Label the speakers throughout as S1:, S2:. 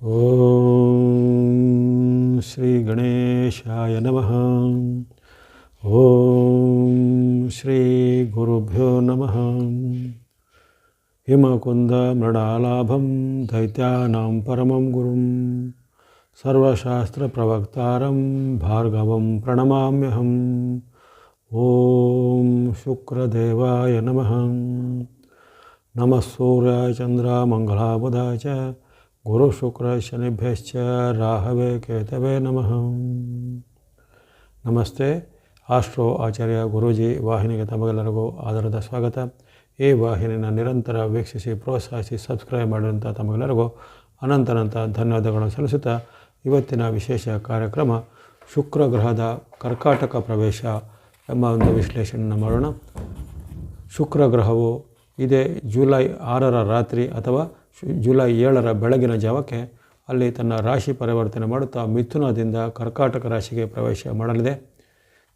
S1: ಓಂ ಶ್ರೀ ಗಣೇಶಾಯ ನಮಃ ಓಂ ಶ್ರೀ ಗುರುಭ್ಯೋ ನಮಃ ಹಿಮಕುಂದ ಮೃಡಾಲಾಭಂ ದೈತ್ಯಾನಾಂ ಪರಮಂ ಗುರುಂ ಸರ್ವಶಾಸ್ತ್ರಪ್ರವಕ್ತಾರಂ ಭಾರ್ಗವಂ ಪ್ರಣಮಾಮ್ಯಹಂ ಓಂ ಶುಕ್ರದೇವಾಯ ನಮಃ ನಮಃ ಸೂರ್ಯಾಯ ಶುಕ್ರ ಶನಿಭ್ಯಶ್ಚ ರಾಹವೇ ಕೇತವೇ ನಮಃ ನಮಸ್ತೆ ಆಸ್ಟ್ರೋ ಆಚಾರ್ಯ ಗುರೂಜಿ ವಾಹಿನಿಗೆ ತಮಗೆಲ್ಲರಿಗೂ ಆಧಾರದ ಸ್ವಾಗತ. ಈ ವಾಹಿನಿನ ನಿರಂತರ ವೀಕ್ಷಿಸಿ, ಪ್ರೋತ್ಸಾಹಿಸಿ, ಸಬ್ಸ್ಕ್ರೈಬ್ ಮಾಡಿದಂಥ ತಮಗೆಲ್ಲರಿಗೂ ಅನಂತನಂತ ಧನ್ಯವಾದಗಳನ್ನು ಸಲ್ಲಿಸುತ್ತಾ, ಇವತ್ತಿನ ವಿಶೇಷ ಕಾರ್ಯಕ್ರಮ ಶುಕ್ರ ಗ್ರಹದ ಕರ್ಕಾಟಕ ಪ್ರವೇಶ ಎಂಬ ಒಂದು ವಿಶ್ಲೇಷಣೆಯನ್ನು ಮಾಡೋಣ. ಶುಕ್ರ ಗ್ರಹವು ಇದೇ ಜುಲೈ ಆರರ ರಾತ್ರಿ ಅಥವಾ ಜುಲೈ ಏಳರ ಬೆಳಗಿನ ಜಾವಕ್ಕೆ ಅಲ್ಲಿ ತನ್ನ ರಾಶಿ ಪರಿವರ್ತನೆ ಮಾಡುತ್ತಾ ಮಿಥುನದಿಂದ ಕರ್ಕಾಟಕ ರಾಶಿಗೆ ಪ್ರವೇಶ ಮಾಡಲಿದೆ.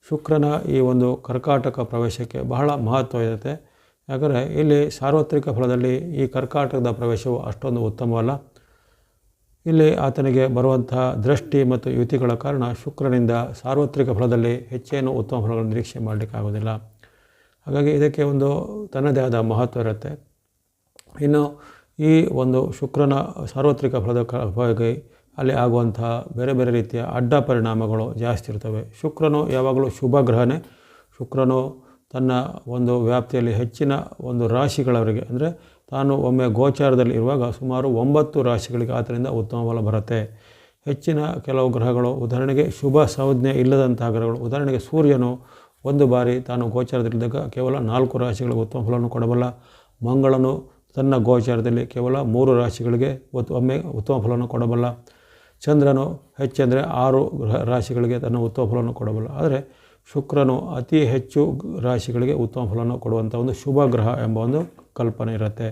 S1: ಶುಕ್ರನ ಈ ಒಂದು ಕರ್ಕಾಟಕ ಪ್ರವೇಶಕ್ಕೆ ಬಹಳ ಮಹತ್ವ ಇರುತ್ತೆ. ಯಾಕಂದರೆ ಇಲ್ಲಿ ಸಾರ್ವತ್ರಿಕ ಫಲದಲ್ಲಿ ಈ ಕರ್ಕಾಟಕದ ಪ್ರವೇಶವು ಅಷ್ಟೊಂದು ಉತ್ತಮವಲ್ಲ. ಇಲ್ಲಿ ಆತನಿಗೆ ಬರುವಂತಹ ದೃಷ್ಟಿ ಮತ್ತು ಯುತಿಗಳ ಕಾರಣ ಶುಕ್ರನಿಂದ ಸಾರ್ವತ್ರಿಕ ಫಲದಲ್ಲಿ ಹೆಚ್ಚೇನು ಉತ್ತಮ ಫಲಗಳನ್ನು ನಿರೀಕ್ಷೆ ಮಾಡಲಿಕ್ಕಾಗೋದಿಲ್ಲ ಹಾಗಾಗಿ ಇದಕ್ಕೆ ಒಂದು ತನ್ನದೇ ಆದ ಮಹತ್ವ ಇರುತ್ತೆ. ಇನ್ನು ಈ ಒಂದು ಶುಕ್ರನ ಸಾರ್ವತ್ರಿಕ ಫಲದ ಬಗ್ಗೆ ಅಲ್ಲಿ ಆಗುವಂತಹ ಬೇರೆ ಬೇರೆ ರೀತಿಯ ಅಡ್ಡ ಪರಿಣಾಮಗಳು ಜಾಸ್ತಿ ಇರ್ತವೆ. ಶುಕ್ರನು ಯಾವಾಗಲೂ ಶುಭ ಗ್ರಹನೇ. ಶುಕ್ರನು ತನ್ನ ಒಂದು ವ್ಯಾಪ್ತಿಯಲ್ಲಿ ಹೆಚ್ಚಿನ ಒಂದು ರಾಶಿಗಳವರಿಗೆ, ಅಂದರೆ ತಾನು ಒಮ್ಮೆ ಗೋಚಾರದಲ್ಲಿ ಇರುವಾಗ ಸುಮಾರು ಒಂಬತ್ತು ರಾಶಿಗಳಿಗೆ ಆದ್ದರಿಂದ ಉತ್ತಮ ಫಲ ಬರುತ್ತೆ. ಹೆಚ್ಚಿನ ಕೆಲವು ಗ್ರಹಗಳು, ಉದಾಹರಣೆಗೆ ಶುಭ ಸಂಜ್ಞೆ ಇಲ್ಲದಂತಹ ಗ್ರಹಗಳು, ಉದಾಹರಣೆಗೆ ಸೂರ್ಯನು ಒಂದು ಬಾರಿ ತಾನು ಗೋಚಾರದಲ್ಲಿದ್ದಾಗ ಕೇವಲ ನಾಲ್ಕು ರಾಶಿಗಳಿಗೆ ಉತ್ತಮ ಫಲವನ್ನು ಕೊಡಬಲ್ಲ. ಮಂಗಳನು ತನ್ನ ಗೋಚಾರದಲ್ಲಿ ಕೇವಲ ಮೂರು ರಾಶಿಗಳಿಗೆ ಒಮ್ಮೆ ಉತ್ತಮ ಫಲವನ್ನು ಕೊಡಬಲ್ಲ. ಚಂದ್ರನು ಹೆಚ್ಚೆಂದರೆ ಆರು ರಾಶಿಗಳಿಗೆ ತನ್ನ ಉತ್ತಮ ಫಲವನ್ನು ಕೊಡಬಲ್ಲ. ಆದರೆ ಶುಕ್ರನು ಅತಿ ಹೆಚ್ಚು ರಾಶಿಗಳಿಗೆ ಉತ್ತಮ ಫಲವನ್ನು ಕೊಡುವಂಥ ಒಂದು ಶುಭ ಗ್ರಹ ಎಂಬ ಒಂದು ಕಲ್ಪನೆ ಇರುತ್ತೆ.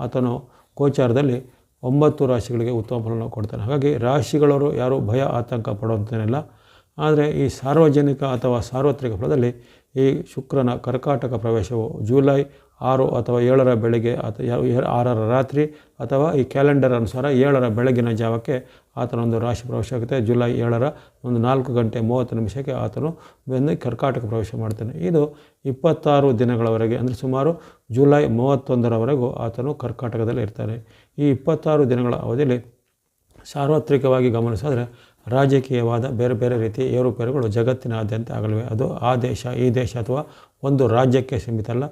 S1: ಆತನು ಗೋಚಾರದಲ್ಲಿ ಒಂಬತ್ತು ರಾಶಿಗಳಿಗೆ ಉತ್ತಮ ಫಲವನ್ನು ಕೊಡ್ತಾನೆ. ಹಾಗಾಗಿ ರಾಶಿಗಳವರು ಯಾರೂ ಭಯ ಆತಂಕ ಪಡುವಂಥೇನಿಲ್ಲ ಆದರೆ ಈ ಸಾರ್ವಜನಿಕ ಅಥವಾ ಸಾರ್ವತ್ರಿಕ ಫಲದಲ್ಲಿ ಈ ಶುಕ್ರನ ಕರ್ಕಾಟಕ ಪ್ರವೇಶವು ಜುಲೈ ಆರು ಅಥವಾ ಏಳರ ಬೆಳಗ್ಗೆ ಅಥವಾ ಆರರ ರಾತ್ರಿ ಅಥವಾ ಈ ಕ್ಯಾಲೆಂಡರ್ ಅನುಸಾರ ಏಳರ ಬೆಳಗಿನ ಜಾವಕ್ಕೆ ಆತನೊಂದು ರಾಶಿ ಪ್ರವೇಶ ಆಗುತ್ತೆ. ಜುಲೈ ಏಳರ ಒಂದು ನಾಲ್ಕು ಗಂಟೆ ಮೂವತ್ತು ನಿಮಿಷಕ್ಕೆ ಆತನು ಬಂದು ಕರ್ಕಾಟಕ ಪ್ರವೇಶ ಮಾಡ್ತಾನೆ. ಇದು ಇಪ್ಪತ್ತಾರು ದಿನಗಳವರೆಗೆ, ಅಂದರೆ ಸುಮಾರು ಜುಲೈ ಮೂವತ್ತೊಂದರವರೆಗೂ ಆತನು ಕರ್ಕಾಟಕದಲ್ಲಿ ಇರ್ತಾನೆ. ಈ ಇಪ್ಪತ್ತಾರು ದಿನಗಳ ಅವಧಿಯಲ್ಲಿ ಸಾರ್ವತ್ರಿಕವಾಗಿ ಗಮನಿಸಿದ್ರೆ ರಾಜಕೀಯವಾದ ಬೇರೆ ಬೇರೆ ರೀತಿಯ ಏರುಪೇರುಗಳು ಜಗತ್ತಿನಾದ್ಯಂತ ಆಗಲಿವೆ. ಅದು ಆ ದೇಶ, ಈ ದೇಶ ಅಥವಾ ಒಂದು ರಾಜ್ಯಕ್ಕೆ ಸೀಮಿತ ಅಲ್ಲ.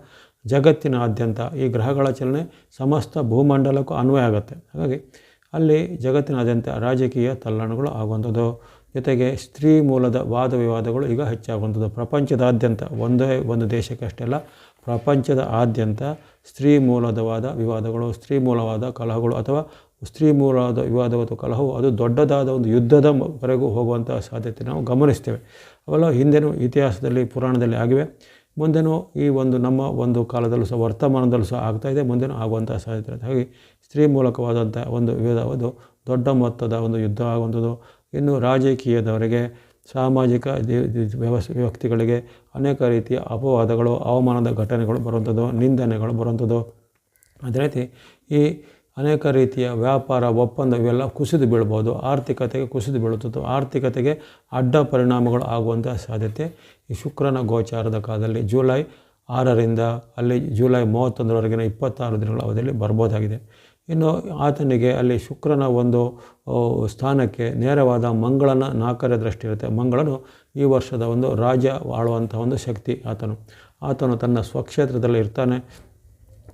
S1: ಜಗತ್ತಿನಾದ್ಯಂತ ಈ ಗ್ರಹಗಳ ಚಲನೆ ಸಮಸ್ತ ಭೂಮಂಡಲಕ್ಕೂ ಅನ್ವಯ ಆಗುತ್ತೆ. ಹಾಗಾಗಿ ಅಲ್ಲಿ ಜಗತ್ತಿನಾದ್ಯಂತ ರಾಜಕೀಯ ತಲ್ಲಣಗಳು ಆಗುವಂಥದ್ದು. ಜೊತೆಗೆ ಸ್ತ್ರೀ ಮೂಲದ ವಾದ ವಿವಾದಗಳು ಈಗ ಹೆಚ್ಚಾಗುವಂಥದ್ದು. ಪ್ರಪಂಚದಾದ್ಯಂತ ಒಂದೇ ಒಂದು ದೇಶಕ್ಕೆ ಅಷ್ಟೇ ಅಲ್ಲ ಪ್ರಪಂಚದ ಆದ್ಯಂತ ಸ್ತ್ರೀ ಮೂಲದವಾದ ವಿವಾದಗಳು, ಸ್ತ್ರೀ ಮೂಲವಾದ ಕಲಹಗಳು ಅಥವಾ ಸ್ತ್ರೀ ಮೂಲವಾದ ವಿವಾದ ಮತ್ತು ಕಲಹವು ಅದು ದೊಡ್ಡದಾದ ಒಂದು ಯುದ್ಧದ ವರೆಗೂ ಹೋಗುವಂಥ ಸಾಧ್ಯತೆ ನಾವು ಗಮನಿಸ್ತೇವೆ. ಅವೆಲ್ಲ ಹಿಂದೆನೂ ಇತಿಹಾಸದಲ್ಲಿ, ಪುರಾಣದಲ್ಲಿ ಆಗಿವೆ. ಮುಂದೆನೂ ಈ ಒಂದು ನಮ್ಮ ಒಂದು ಕಾಲದಲ್ಲೂ ಸಹ ವರ್ತಮಾನದಲ್ಲೂ ಸಹ ಆಗ್ತಾಯಿದೆ ಮುಂದೆನೂ ಆಗುವಂಥ ಸಾಧ್ಯತೆ ಹಾಗಾಗಿ ಸ್ತ್ರೀ ಮೂಲಕವಾದಂಥ ಒಂದು ವಿವಾದವಾದ ದೊಡ್ಡ ಮೊತ್ತದ ಒಂದು ಯುದ್ಧ ಆಗುವಂಥದ್ದು. ಇನ್ನು ರಾಜಕೀಯದವರಿಗೆ, ಸಾಮಾಜಿಕ ದಿ- ದಿ- ವ್ಯವಸ್, ವ್ಯಕ್ತಿಗಳಿಗೆ ಅನೇಕ ರೀತಿಯ ಅಪವಾದಗಳು, ಅವಮಾನದ ಘಟನೆಗಳು ಬರುವಂಥದ್ದು, ನಿಂದನೆಗಳು ಬರುವಂಥದ್ದು. ಅದೇ ರೀತಿ ಈ ಅನೇಕ ರೀತಿಯ ವ್ಯಾಪಾರ, ಒಪ್ಪಂದ ಇವೆಲ್ಲ ಕುಸಿದು ಬೀಳ್ಬೋದು. ಆರ್ಥಿಕತೆಗೆ ಕುಸಿದು ಬೀಳುತ್ತದೆ ಆರ್ಥಿಕತೆಗೆ ಅಡ್ಡ ಪರಿಣಾಮಗಳು ಆಗುವಂಥ ಸಾಧ್ಯತೆ. ಈ ಶುಕ್ರನ ಗೋಚಾರದ ಕಾಲದಲ್ಲಿ ಜುಲೈ ಆರರಿಂದ ಅಲ್ಲಿ ಜುಲೈ ಮೂವತ್ತೊಂದರವರೆಗಿನ ಇಪ್ಪತ್ತಾರು ದಿನಗಳ ಅವಧಿಯಲ್ಲಿ ಬರ್ಬೋದಾಗಿದೆ. ಇನ್ನು ಆತನಿಗೆ ಅಲ್ಲಿ ಶುಕ್ರನ ಒಂದು ಸ್ಥಾನಕ್ಕೆ ನೇರವಾದ ಮಂಗಳನ ನಾಲ್ಕರ ದೃಷ್ಟಿ ಇರುತ್ತೆ. ಮಂಗಳನು ಈ ವರ್ಷದ ಒಂದು ರಾಜ ಆಳುವಂಥ ಒಂದು ಶಕ್ತಿ ಆತನು. ಆತನು ತನ್ನ ಸ್ವಕ್ಷೇತ್ರದಲ್ಲಿ ಇರ್ತಾನೆ.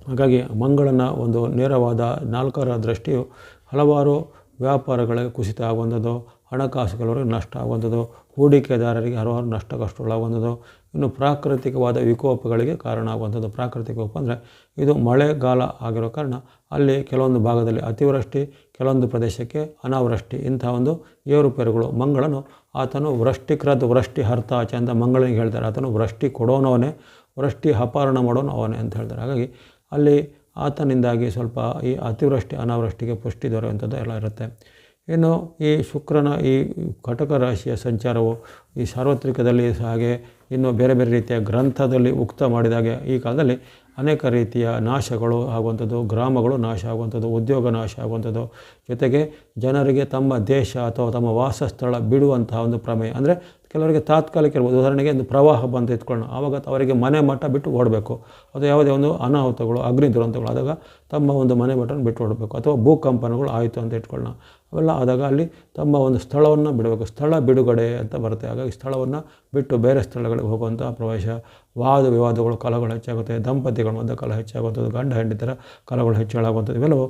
S1: ಹಾಗಾಗಿ ಮಂಗಳನ ಒಂದು ನೇರವಾದ ನಾಲ್ಕರ ದೃಷ್ಟಿಯು ಹಲವಾರು ವ್ಯಾಪಾರಗಳಿಗೆ ಕುಸಿತ ಆಗುವಂಥದ್ದು ಹಣಕಾಸುಗಳವರಿಗೆ ನಷ್ಟ ಆಗುವಂಥದ್ದು, ಹೂಡಿಕೆದಾರರಿಗೆ ಹಲವಾರು ನಷ್ಟ ಕಷ್ಟಗಳಾಗುವಂಥದ್ದು ಇನ್ನು ಪ್ರಾಕೃತಿಕವಾದ ವಿಕೋಪಗಳಿಗೆ ಕಾರಣ ಆಗುವಂಥದ್ದು. ಪ್ರಾಕೃತಿಕ ವಿಕೋಪ ಅಂದರೆ ಇದು ಮಳೆಗಾಲ ಆಗಿರೋ ಕಾರಣ ಅಲ್ಲಿ ಕೆಲವೊಂದು ಭಾಗದಲ್ಲಿ ಅತಿವೃಷ್ಟಿ, ಕೆಲವೊಂದು ಪ್ರದೇಶಕ್ಕೆ ಅನಾವೃಷ್ಟಿ, ಇಂಥ ಒಂದು ಏರುಪೇರುಗಳು ಮಂಗಳನು ಆತನು ವೃಷ್ಟಿಕೃತ ವೃಷ್ಟಿ ಹರ್ತಾಚೆ ಅಂತ ಮಂಗಳನಿಗೆ ಹೇಳ್ತಾರೆ. ಆತನು ವೃಷ್ಟಿ ಕೊಡೋನವನೇ, ವೃಷ್ಟಿ ಅಪಹರಣ ಮಾಡೋನು ಅವನೇ ಅಂತ ಹೇಳ್ತಾರೆ. ಹಾಗಾಗಿ ಅಲ್ಲಿ ಆತನಿಂದಾಗಿ ಸ್ವಲ್ಪ ಈ ಅತಿವೃಷ್ಟಿ, ಅನಾವೃಷ್ಟಿಗೆ ಪುಷ್ಟಿ ದೊರೆಯುವಂಥದ್ದು ಎಲ್ಲ ಇರುತ್ತೆ. ಇನ್ನು ಈ ಶುಕ್ರನ ಈ ಕಟಕ ರಾಶಿಯ ಸಂಚಾರವು ಈ ಸಾರ್ವತ್ರಿಕದಲ್ಲಿ ಹಾಗೆ ಇನ್ನು ಬೇರೆ ಬೇರೆ ರೀತಿಯ ಗ್ರಂಥದಲ್ಲಿ ಉಕ್ತ ಮಾಡಿದಾಗೆ ಈ ಕಾಲದಲ್ಲಿ ಅನೇಕ ರೀತಿಯ ನಾಶಗಳು ಆಗುವಂಥದ್ದು, ಗ್ರಾಮಗಳು ನಾಶ ಆಗುವಂಥದ್ದು, ಉದ್ಯೋಗ ನಾಶ ಆಗುವಂಥದ್ದು. ಜೊತೆಗೆ ಜನರಿಗೆ ತಮ್ಮ ದೇಶ ಅಥವಾ ತಮ್ಮ ವಾಸಸ್ಥಳ ಬಿಡುವಂತಹ ಒಂದು ಪ್ರಮೇಯ. ಅಂದರೆ ಕೆಲವರಿಗೆ ತಾತ್ಕಾಲಿಕ ಇರ್ಬೋದು. ಉದಾಹರಣೆಗೆ ಒಂದು ಪ್ರವಾಹ ಬಂದು ಇಟ್ಕೊಳ್ಳೋಣ ಆವಾಗ ಅವರಿಗೆ ಮನೆ ಮಠ ಬಿಟ್ಟು ಓಡಬೇಕು. ಅಥವಾ ಯಾವುದೇ ಒಂದು ಅನಾಹುತಗಳು, ಅಗ್ನಿ ದುರಂತಗಳು ಆದಾಗ ತಮ್ಮ ಒಂದು ಮನೆ ಮಠನ ಬಿಟ್ಟು ಓಡಬೇಕು. ಅಥವಾ ಭೂಕಂಪನಗಳು ಆಯಿತು ಅಂತ ಇಟ್ಕೊಳ್ಳೋಣ ಅವೆಲ್ಲ ಆದಾಗ ಅಲ್ಲಿ ತಮ್ಮ ಒಂದು ಸ್ಥಳವನ್ನು ಬಿಡಬೇಕು. ಸ್ಥಳ ಬಿಡುಗಡೆ ಅಂತ ಬರುತ್ತೆ. ಹಾಗಾಗಿ ಸ್ಥಳವನ್ನು ಬಿಟ್ಟು ಬೇರೆ ಸ್ಥಳಗಳಿಗೆ ಹೋಗುವಂಥ ಪ್ರವೇಶ ವಾದ ವಿವಾದಗಳು ಕಲಹಗಳು ಹೆಚ್ಚಾಗುತ್ತೆ, ದಂಪತಿಗಳ ಮಧ್ಯೆ ಕಲ ಹೆಚ್ಚಾಗುವಂಥದ್ದು, ಗಂಡ ಹೆಂಡತಿರ ಕಲಹಗಳು ಹೆಚ್ಚಳಾಗುವಂಥದ್ದು ಇವೆಲ್ಲವೂ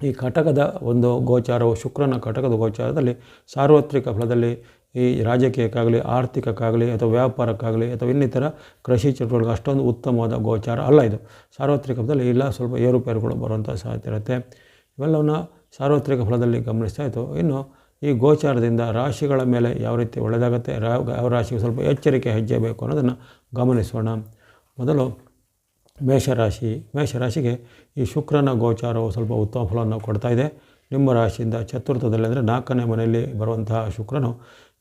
S1: ಈ ಕಟಕದ ಒಂದು ಗೋಚಾರವು ಶುಕ್ರನ ಕಟಕದ ಗೋಚಾರದಲ್ಲಿ ಸಾರ್ವತ್ರಿಕ ಫಲದಲ್ಲಿ ಈ ರಾಜಕೀಯಕ್ಕಾಗಲಿ, ಆರ್ಥಿಕಕ್ಕಾಗಲಿ, ಅಥವಾ ವ್ಯಾಪಾರಕ್ಕಾಗಲಿ, ಅಥವಾ ಇನ್ನಿತರ ಕೃಷಿ ಚಟುವಟಿಕೆ ಅಷ್ಟೊಂದು ಉತ್ತಮವಾದ ಗೋಚಾರ ಅಲ್ಲ ಇದು. ಸಾರ್ವತ್ರಿಕ ಫಲದಲ್ಲಿ ಇಲ್ಲ, ಸ್ವಲ್ಪ ಏರುಪೇರುಗಳು ಬರುವಂಥ ಸಾಧ್ಯತೆ ಇರುತ್ತೆ. ಇವೆಲ್ಲವನ್ನು ಸಾರ್ವತ್ರಿಕ ಫಲದಲ್ಲಿ ಗಮನಿಸ್ತಾ ಇತ್ತು. ಇನ್ನು ಈ ಗೋಚಾರದಿಂದ ರಾಶಿಗಳ ಮೇಲೆ ಯಾವ ರೀತಿ ಒಳ್ಳೆಯದಾಗುತ್ತೆ ಯಾವ ರಾಶಿಗೆ ಸ್ವಲ್ಪ ಎಚ್ಚರಿಕೆ ಹೆಜ್ಜೆ ಬೇಕು ಅನ್ನೋದನ್ನು ಗಮನಿಸೋಣ. ಮೊದಲು ಮೇಷರಾಶಿ. ಮೇಷರಾಶಿಗೆ ಈ ಶುಕ್ರನ ಗೋಚಾರವು ಸ್ವಲ್ಪ ಉತ್ತಮ ಫಲವನ್ನು ಕೊಡ್ತಾ ಇದೆ. ನಿಮ್ಮ ರಾಶಿಯಿಂದ ಚತುರ್ಥದಲ್ಲಿ ಅಂದರೆ ನಾಲ್ಕನೇ ಮನೆಯಲ್ಲಿ ಬರುವಂತಹ ಶುಕ್ರನು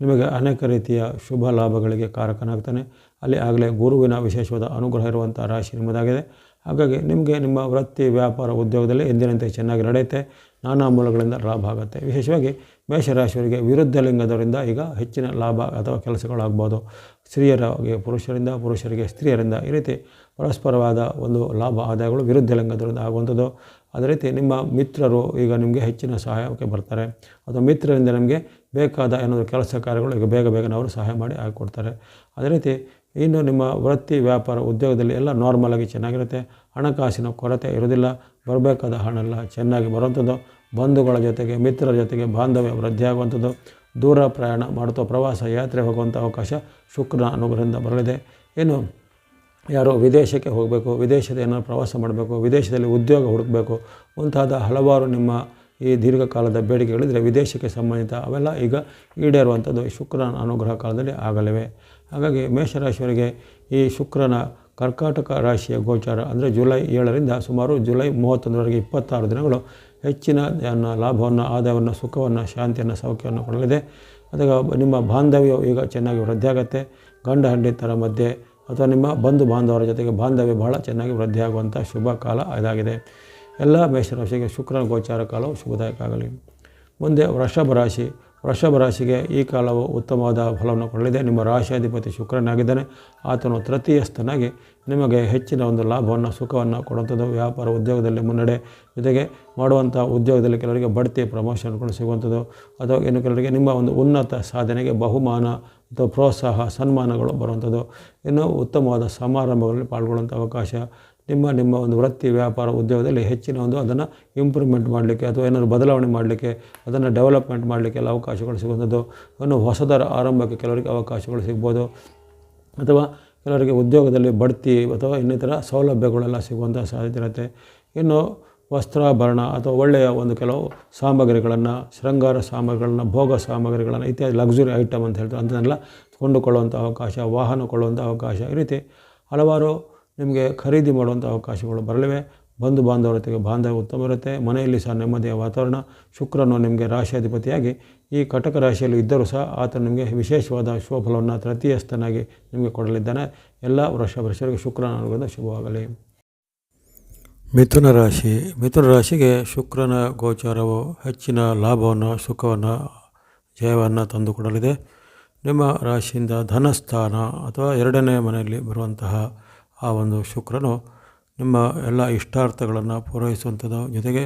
S1: ನಿಮಗೆ ಅನೇಕ ರೀತಿಯ ಶುಭ ಲಾಭಗಳಿಗೆ ಕಾರಕನಾಗ್ತಾನೆ. ಅಲ್ಲಿ ಆಗಲೇ ಗುರುವಿನ ವಿಶೇಷವಾದ ಅನುಗ್ರಹ ಇರುವಂಥ ರಾಶಿ ನಿಮ್ಮದಾಗಿದೆ. ಹಾಗಾಗಿ ನಿಮಗೆ ನಿಮ್ಮ ವೃತ್ತಿ ವ್ಯಾಪಾರ ಉದ್ಯೋಗದಲ್ಲಿ ಎಂದಿನಂತೆ ಚೆನ್ನಾಗಿ ನಡೆಯುತ್ತೆ. ನಾನಾ ಮೂಲಗಳಿಂದ ಲಾಭ ಆಗುತ್ತೆ. ವಿಶೇಷವಾಗಿ ಮೇಷರಾಶಿಯವರಿಗೆ ವಿರುದ್ಧ ಲಿಂಗದವರಿಂದ ಈಗ ಹೆಚ್ಚಿನ ಲಾಭ ಅಥವಾ ಕೆಲಸಗಳಾಗ್ಬೋದು. ಸ್ತ್ರೀಯರಿಗೆ ಪುರುಷರಿಂದ, ಪುರುಷರಿಗೆ ಸ್ತ್ರೀಯರಿಂದ ಈ ರೀತಿ ಪರಸ್ಪರವಾದ ಒಂದು ಲಾಭ ಆದಾಯಗಳು ವಿರುದ್ಧ ಲಿಂಗದವರಿಂದ ಆಗುವಂಥದ್ದು. ಅದೇ ರೀತಿ ನಿಮ್ಮ ಮಿತ್ರರು ಈಗ ನಿಮಗೆ ಹೆಚ್ಚಿನ ಸಹಾಯಕ್ಕೆ ಬರ್ತಾರೆ. ಅಥವಾ ಮಿತ್ರರಿಂದ ನಿಮಗೆ ಬೇಕಾದ ಏನಾದರೂ ಕೆಲಸ ಕಾರ್ಯಗಳು ಈಗ ಬೇಗ ಬೇಗನೆ ಅವರು ಸಹಾಯ ಮಾಡಿ ಹಾಕಿಕೊಡ್ತಾರೆ. ಅದೇ ರೀತಿ ಇನ್ನು ನಿಮ್ಮ ವೃತ್ತಿ, ವ್ಯಾಪಾರ, ಉದ್ಯೋಗದಲ್ಲಿ ಎಲ್ಲ ನಾರ್ಮಲಾಗಿ ಚೆನ್ನಾಗಿರುತ್ತೆ. ಹಣಕಾಸಿನ ಕೊರತೆ ಇರೋದಿಲ್ಲ ಬರಬೇಕಾದ ಹಣ ಎಲ್ಲ ಚೆನ್ನಾಗಿ ಬರುವಂಥದ್ದು. ಬಂಧುಗಳ ಜೊತೆಗೆ, ಮಿತ್ರರ ಜೊತೆಗೆ ಬಾಂಧವ್ಯ ವೃದ್ಧಿಯಾಗುವಂಥದ್ದು. ದೂರ ಪ್ರಯಾಣ ಮಾಡುತ್ತಾ, ಪ್ರವಾಸ, ಯಾತ್ರೆ ಹೋಗುವಂಥ ಅವಕಾಶ ಶುಕ್ರನ ಅನುಗ್ರಹದಿಂದ ಬರಲಿದೆ. ಏನು ಯಾರೋ ವಿದೇಶಕ್ಕೆ ಹೋಗಬೇಕು ವಿದೇಶದ ಏನಾದರೂ ಪ್ರವಾಸ ಮಾಡಬೇಕು, ವಿದೇಶದಲ್ಲಿ ಉದ್ಯೋಗ ಹುಡುಕಬೇಕು, ಮುಂತಾದ ಹಲವಾರು ನಿಮ್ಮ ಈ ದೀರ್ಘಕಾಲದ ಬೇಡಿಕೆಗಳಿದ್ರೆ ವಿದೇಶಕ್ಕೆ ಸಂಬಂಧಿತ ಅವೆಲ್ಲ ಈಗ ಈಡೇರುವಂಥದ್ದು ಶುಕ್ರನ ಅನುಗ್ರಹ ಕಾಲದಲ್ಲಿ ಆಗಲಿವೆ. ಹಾಗಾಗಿ ಮೇಷರಾಶಿಯವರಿಗೆ ಈ ಶುಕ್ರನ ಕರ್ಕಾಟಕ ರಾಶಿಯ ಗೋಚಾರ ಅಂದರೆ ಜುಲೈ ಏಳರಿಂದ ಸುಮಾರು ಜುಲೈ ಮೂವತ್ತೊಂದರವರೆಗೆ ಇಪ್ಪತ್ತಾರು ದಿನಗಳು ಹೆಚ್ಚಿನ ಲಾಭವನ್ನು, ಆದಾಯವನ್ನು, ಸುಖವನ್ನು, ಶಾಂತಿಯನ್ನು, ಸೌಖ್ಯವನ್ನು ಕೊಡಲಿದೆ. ಅದಕ್ಕೆ ನಿಮ್ಮ ಬಾಂಧವ್ಯ ಈಗ ಚೆನ್ನಾಗಿ ವೃದ್ಧಿಯಾಗತ್ತೆ. ಗಂಡ ಹಂಡಿತರ ಮಧ್ಯೆ ಅಥವಾ ನಿಮ್ಮ ಬಂಧು ಬಾಂಧವರ ಜೊತೆಗೆ ಬಾಂಧವ್ಯ ಬಹಳ ಚೆನ್ನಾಗಿ ವೃದ್ಧಿಯಾಗುವಂಥ ಶುಭ ಕಾಲ ಇದಾಗಿದೆ. ಎಲ್ಲ ಮೇಷರಾಶಿಗೆ ಶುಕ್ರನ ಗೋಚಾರ ಕಾಲವು ಶುಭದಾಯಕ ಆಗಲಿ. ಮುಂದೆ ವೃಷಭ ರಾಶಿ. ವೃಷಭ ರಾಶಿಗೆ ಈ ಕಾಲವು ಉತ್ತಮವಾದ ಫಲವನ್ನು ಕೊಡಲಿದೆ. ನಿಮ್ಮ ರಾಶಿಯಾಧಿಪತಿ ಶುಕ್ರನಾಗಿದ್ದಾನೆ. ಆತನು ತೃತೀಯಸ್ಥನಾಗಿ ನಿಮಗೆ ಹೆಚ್ಚಿನ ಒಂದು ಲಾಭವನ್ನು, ಸುಖವನ್ನು ಕೊಡುವಂಥದ್ದು. ವ್ಯಾಪಾರ ಉದ್ಯೋಗದಲ್ಲಿ ಮುನ್ನಡೆ ಜೊತೆಗೆ ಮಾಡುವಂಥ ಉದ್ಯೋಗದಲ್ಲಿ ಕೆಲವರಿಗೆ ಬಡ್ತಿ ಪ್ರಮೋಷನ್ಗಳು ಸಿಗುವಂಥದ್ದು. ಅಥವಾ ಇನ್ನು ಕೆಲವರಿಗೆ ನಿಮ್ಮ ಒಂದು ಉನ್ನತ ಸಾಧನೆಗೆ ಬಹುಮಾನ ಅಥವಾ ಪ್ರೋತ್ಸಾಹ, ಸನ್ಮಾನಗಳು ಬರುವಂಥದ್ದು. ಇನ್ನು ಉತ್ತಮವಾದ ಸಮಾರಂಭಗಳಲ್ಲಿ ಪಾಲ್ಗೊಳ್ಳುವಂಥ ಅವಕಾಶ ನಿಮ್ಮ ನಿಮ್ಮ ಒಂದು ವೃತ್ತಿ, ವ್ಯಾಪಾರ, ಉದ್ಯೋಗದಲ್ಲಿ ಹೆಚ್ಚಿನ ಒಂದು ಅದನ್ನು ಇಂಪ್ರೂವ್ಮೆಂಟ್ ಮಾಡಲಿಕ್ಕೆ ಅಥವಾ ಏನಾದರೂ ಬದಲಾವಣೆ ಮಾಡಲಿಕ್ಕೆ, ಅದನ್ನು ಡೆವಲಪ್ಮೆಂಟ್ ಮಾಡಲಿಕ್ಕೆ ಎಲ್ಲ ಅವಕಾಶಗಳು ಸಿಗುವಂಥದ್ದು. ಇನ್ನು ಹೊಸದರ ಆರಂಭಕ್ಕೆ ಕೆಲವರಿಗೆ ಅವಕಾಶಗಳು ಸಿಗ್ಬೋದು. ಅಥವಾ ಕೆಲವರಿಗೆ ಉದ್ಯೋಗದಲ್ಲಿ ಬಡ್ತಿ ಅಥವಾ ಇನ್ನಿತರ ಸೌಲಭ್ಯಗಳೆಲ್ಲ ಸಿಗುವಂಥ ಸಾಧ್ಯತೆ ಇರುತ್ತೆ. ಇನ್ನು ವಸ್ತ್ರಾಭರಣ ಅಥವಾ ಒಳ್ಳೆಯ ಒಂದು ಕೆಲವು ಸಾಮಗ್ರಿಗಳನ್ನು, ಶೃಂಗಾರ ಸಾಮಗ್ರಿಗಳನ್ನು, ಭೋಗ ಸಾಮಗ್ರಿಗಳನ್ನು, ಇತ್ಯಾದಿ ಲಕ್ಸುರಿ ಐಟಮ್ ಅಂತ ಹೇಳ್ತಾರೆ ಅದನ್ನೆಲ್ಲ ಕೊಂಡುಕೊಳ್ಳುವಂಥ ಅವಕಾಶ, ವಾಹನ ಕೊಳ್ಳುವಂಥ ಅವಕಾಶ ಈ ರೀತಿ ಹಲವಾರು ನಿಮಗೆ ಖರೀದಿ ಮಾಡುವಂಥ ಅವಕಾಶಗಳು ಬರಲಿವೆ. ಬಂಧು ಬಾಂಧವರ ಜೊತೆಗೆ ಬಾಂಧವ್ಯ ಉತ್ತಮ ಇರುತ್ತೆ. ಮನೆಯಲ್ಲಿ ಸಹ ನೆಮ್ಮದಿಯ ವಾತಾವರಣ. ಶುಕ್ರನು ನಿಮಗೆ ರಾಶಿಯಾಧಿಪತಿಯಾಗಿ, ಈ ಕಟಕ ರಾಶಿಯಲ್ಲಿ ಇದ್ದರೂ ಸಹ ಆತ ನಿಮಗೆ ವಿಶೇಷವಾದ ಶುಭಫಲವನ್ನು ತೃತೀಯಸ್ಥನಾಗಿ ನಿಮಗೆ ಕೊಡಲಿದ್ದಾನೆ. ಎಲ್ಲ ವೃಷ ವೃಷರಿಗೆ ಶುಕ್ರನ ಅನುಗ್ರಹದ ಶುಭವಾಗಲಿ. ಮಿಥುನ ರಾಶಿ. ಮಿಥುನ ರಾಶಿಗೆ ಶುಕ್ರನ ಗೋಚಾರವು, ಹೆಚ್ಚಿನ ಲಾಭವನ್ನು, ಸುಖವನ್ನು, ಜಯವನ್ನು ತಂದುಕೊಡಲಿದೆ ನಿಮ್ಮ ರಾಶಿಯಿಂದ ಧನಸ್ಥಾನ ಅಥವಾ ಎರಡನೇ ಮನೆಯಲ್ಲಿ ಬರುವಂತಹ ಆ ಒಂದು ಶುಕ್ರನು ನಿಮ್ಮ ಎಲ್ಲ ಇಷ್ಟಾರ್ಥಗಳನ್ನು ಪೂರೈಸುವಂಥದ್ದು. ಜೊತೆಗೆ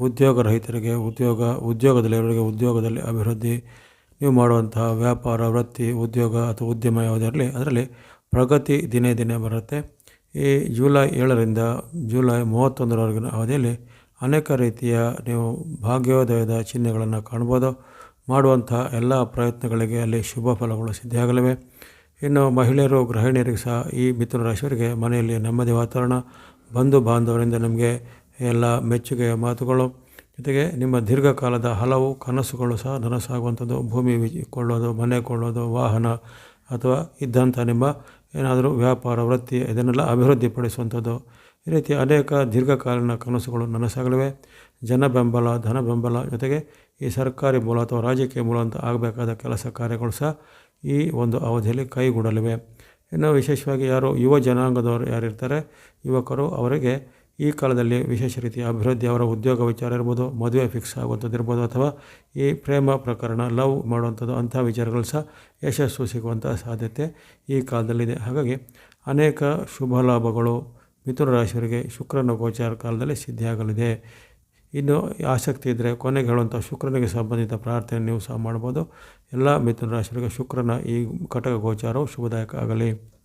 S1: ಉದ್ಯೋಗ ರಹಿತರಿಗೆ ಉದ್ಯೋಗ, ಉದ್ಯೋಗದಲ್ಲಿರೋರಿಗೆ ಉದ್ಯೋಗದಲ್ಲಿ ಅಭಿವೃದ್ಧಿ, ನೀವು ಮಾಡುವಂತಹ ವ್ಯಾಪಾರ, ವೃತ್ತಿ, ಉದ್ಯೋಗ ಅಥವಾ ಉದ್ಯಮ ಯಾವುದೇ ಇರಲಿ ಅದರಲ್ಲಿ ಪ್ರಗತಿ ದಿನೇ ದಿನೇ ಬರುತ್ತೆ. ಈ ಜುಲೈ ಏಳರಿಂದ ಜುಲೈ ಮೂವತ್ತೊಂದರವರೆಗಿನ ಅವಧಿಯಲ್ಲಿ ಅನೇಕ ರೀತಿಯ ನೀವು ಭಾಗ್ಯೋದಯದ ಚಿಹ್ನೆಗಳನ್ನು ಕಾಣ್ಬೋದು. ಮಾಡುವಂತಹ ಎಲ್ಲ ಪ್ರಯತ್ನಗಳಿಗೆ ಅಲ್ಲಿ ಶುಭ ಫಲಗಳು ಸಿದ್ಧಿಯಾಗಲಿವೆ. ಇನ್ನು ಮಹಿಳೆಯರು, ಗೃಹಿಣಿಯರಿಗೆ ಸಹ ಈ ಮಿಥುನ ರಾಶಿಯವರಿಗೆ ಮನೆಯಲ್ಲಿ ನೆಮ್ಮದಿ ವಾತಾವರಣ, ಬಂಧು ಬಾಂಧವರಿಂದ ನಮಗೆ ಎಲ್ಲ ಮೆಚ್ಚುಗೆಯ ಮಾತುಗಳು. ಜೊತೆಗೆ ನಿಮ್ಮ ದೀರ್ಘಕಾಲದ ಹಲವು ಕನಸುಗಳು ಸಹ ನನಸಾಗುವಂಥದ್ದು. ಭೂಮಿ ಕೊಳ್ಳೋದು, ಮನೆ ಕೊಳ್ಳೋದು, ವಾಹನ ಅಥವಾ ಇದ್ದಂಥ ನಿಮ್ಮ ಏನಾದರೂ ವ್ಯಾಪಾರ, ವೃತ್ತಿ ಇದನ್ನೆಲ್ಲ ಅಭಿವೃದ್ಧಿಪಡಿಸುವಂಥದ್ದು. ಈ ರೀತಿ ಅನೇಕ ದೀರ್ಘಕಾಲೀನ ಕನಸುಗಳು ನನಸಾಗಲಿವೆ. ಜನ ಬೆಂಬಲ, ಧನ ಬೆಂಬಲ ಜೊತೆಗೆ ಈ ಸರ್ಕಾರಿ ಮೂಲ ಅಥವಾ ರಾಜಕೀಯ ಮೂಲ ಅಂತ ಆಗಬೇಕಾದ ಕೆಲಸ ಕಾರ್ಯಗಳು ಸಹ ಈ ಒಂದು ಅವಧಿಯಲ್ಲಿ ಕೈಗೂಡಲಿವೆ. ಇನ್ನು ವಿಶೇಷವಾಗಿ ಯಾರು ಯುವ ಜನಾಂಗದವರು ಯಾರಿರ್ತಾರೆ, ಯುವಕರು ಅವರಿಗೆ ಈ ಕಾಲದಲ್ಲಿ ವಿಶೇಷ ರೀತಿಯ ಅಭಿವೃದ್ಧಿ, ಅವರ ಉದ್ಯೋಗ ವಿಚಾರ ಇರ್ಬೋದು, ಮದುವೆ ಫಿಕ್ಸ್ ಆಗುವಂಥದ್ದು ಇರ್ಬೋದು, ಅಥವಾ ಈ ಪ್ರೇಮ ಪ್ರಕರಣ ಲವ್ ಮಾಡುವಂಥದ್ದು ಅಂಥ ವಿಚಾರಗಳು ಸಹ ಯಶಸ್ಸು ಸಿಗುವಂಥ ಸಾಧ್ಯತೆ ಈ ಕಾಲದಲ್ಲಿದೆ. ಹಾಗಾಗಿ ಅನೇಕ ಶುಭ ಲಾಭಗಳು, ಮಿಥುನ ರಾಶಿಯವರಿಗೆ ಶುಕ್ರನ ಗೋಚಾರ ಕಾಲದಲ್ಲಿ ಸಿದ್ಧಿಯಾಗಲಿದೆ. ಇನ್ನು ಆಸಕ್ತಿ ಇದ್ದರೆ ಕೊನೆಗೆ ಹೇಳುವಂಥ ಶುಕ್ರನಿಗೆ ಸಂಬಂಧಿತ ಪ್ರಾರ್ಥನೆ ನೀವು ಸಹ ಮಾಡ್ಬೋದು. ಎಲ್ಲ ಮಿಥುನ ರಾಶಿಯವರಿಗೆ ಶುಕ್ರನ ಈ ಕಟಕ ಗೋಚಾರವು ಶುಭದಾಯಕ ಆಗಲಿ.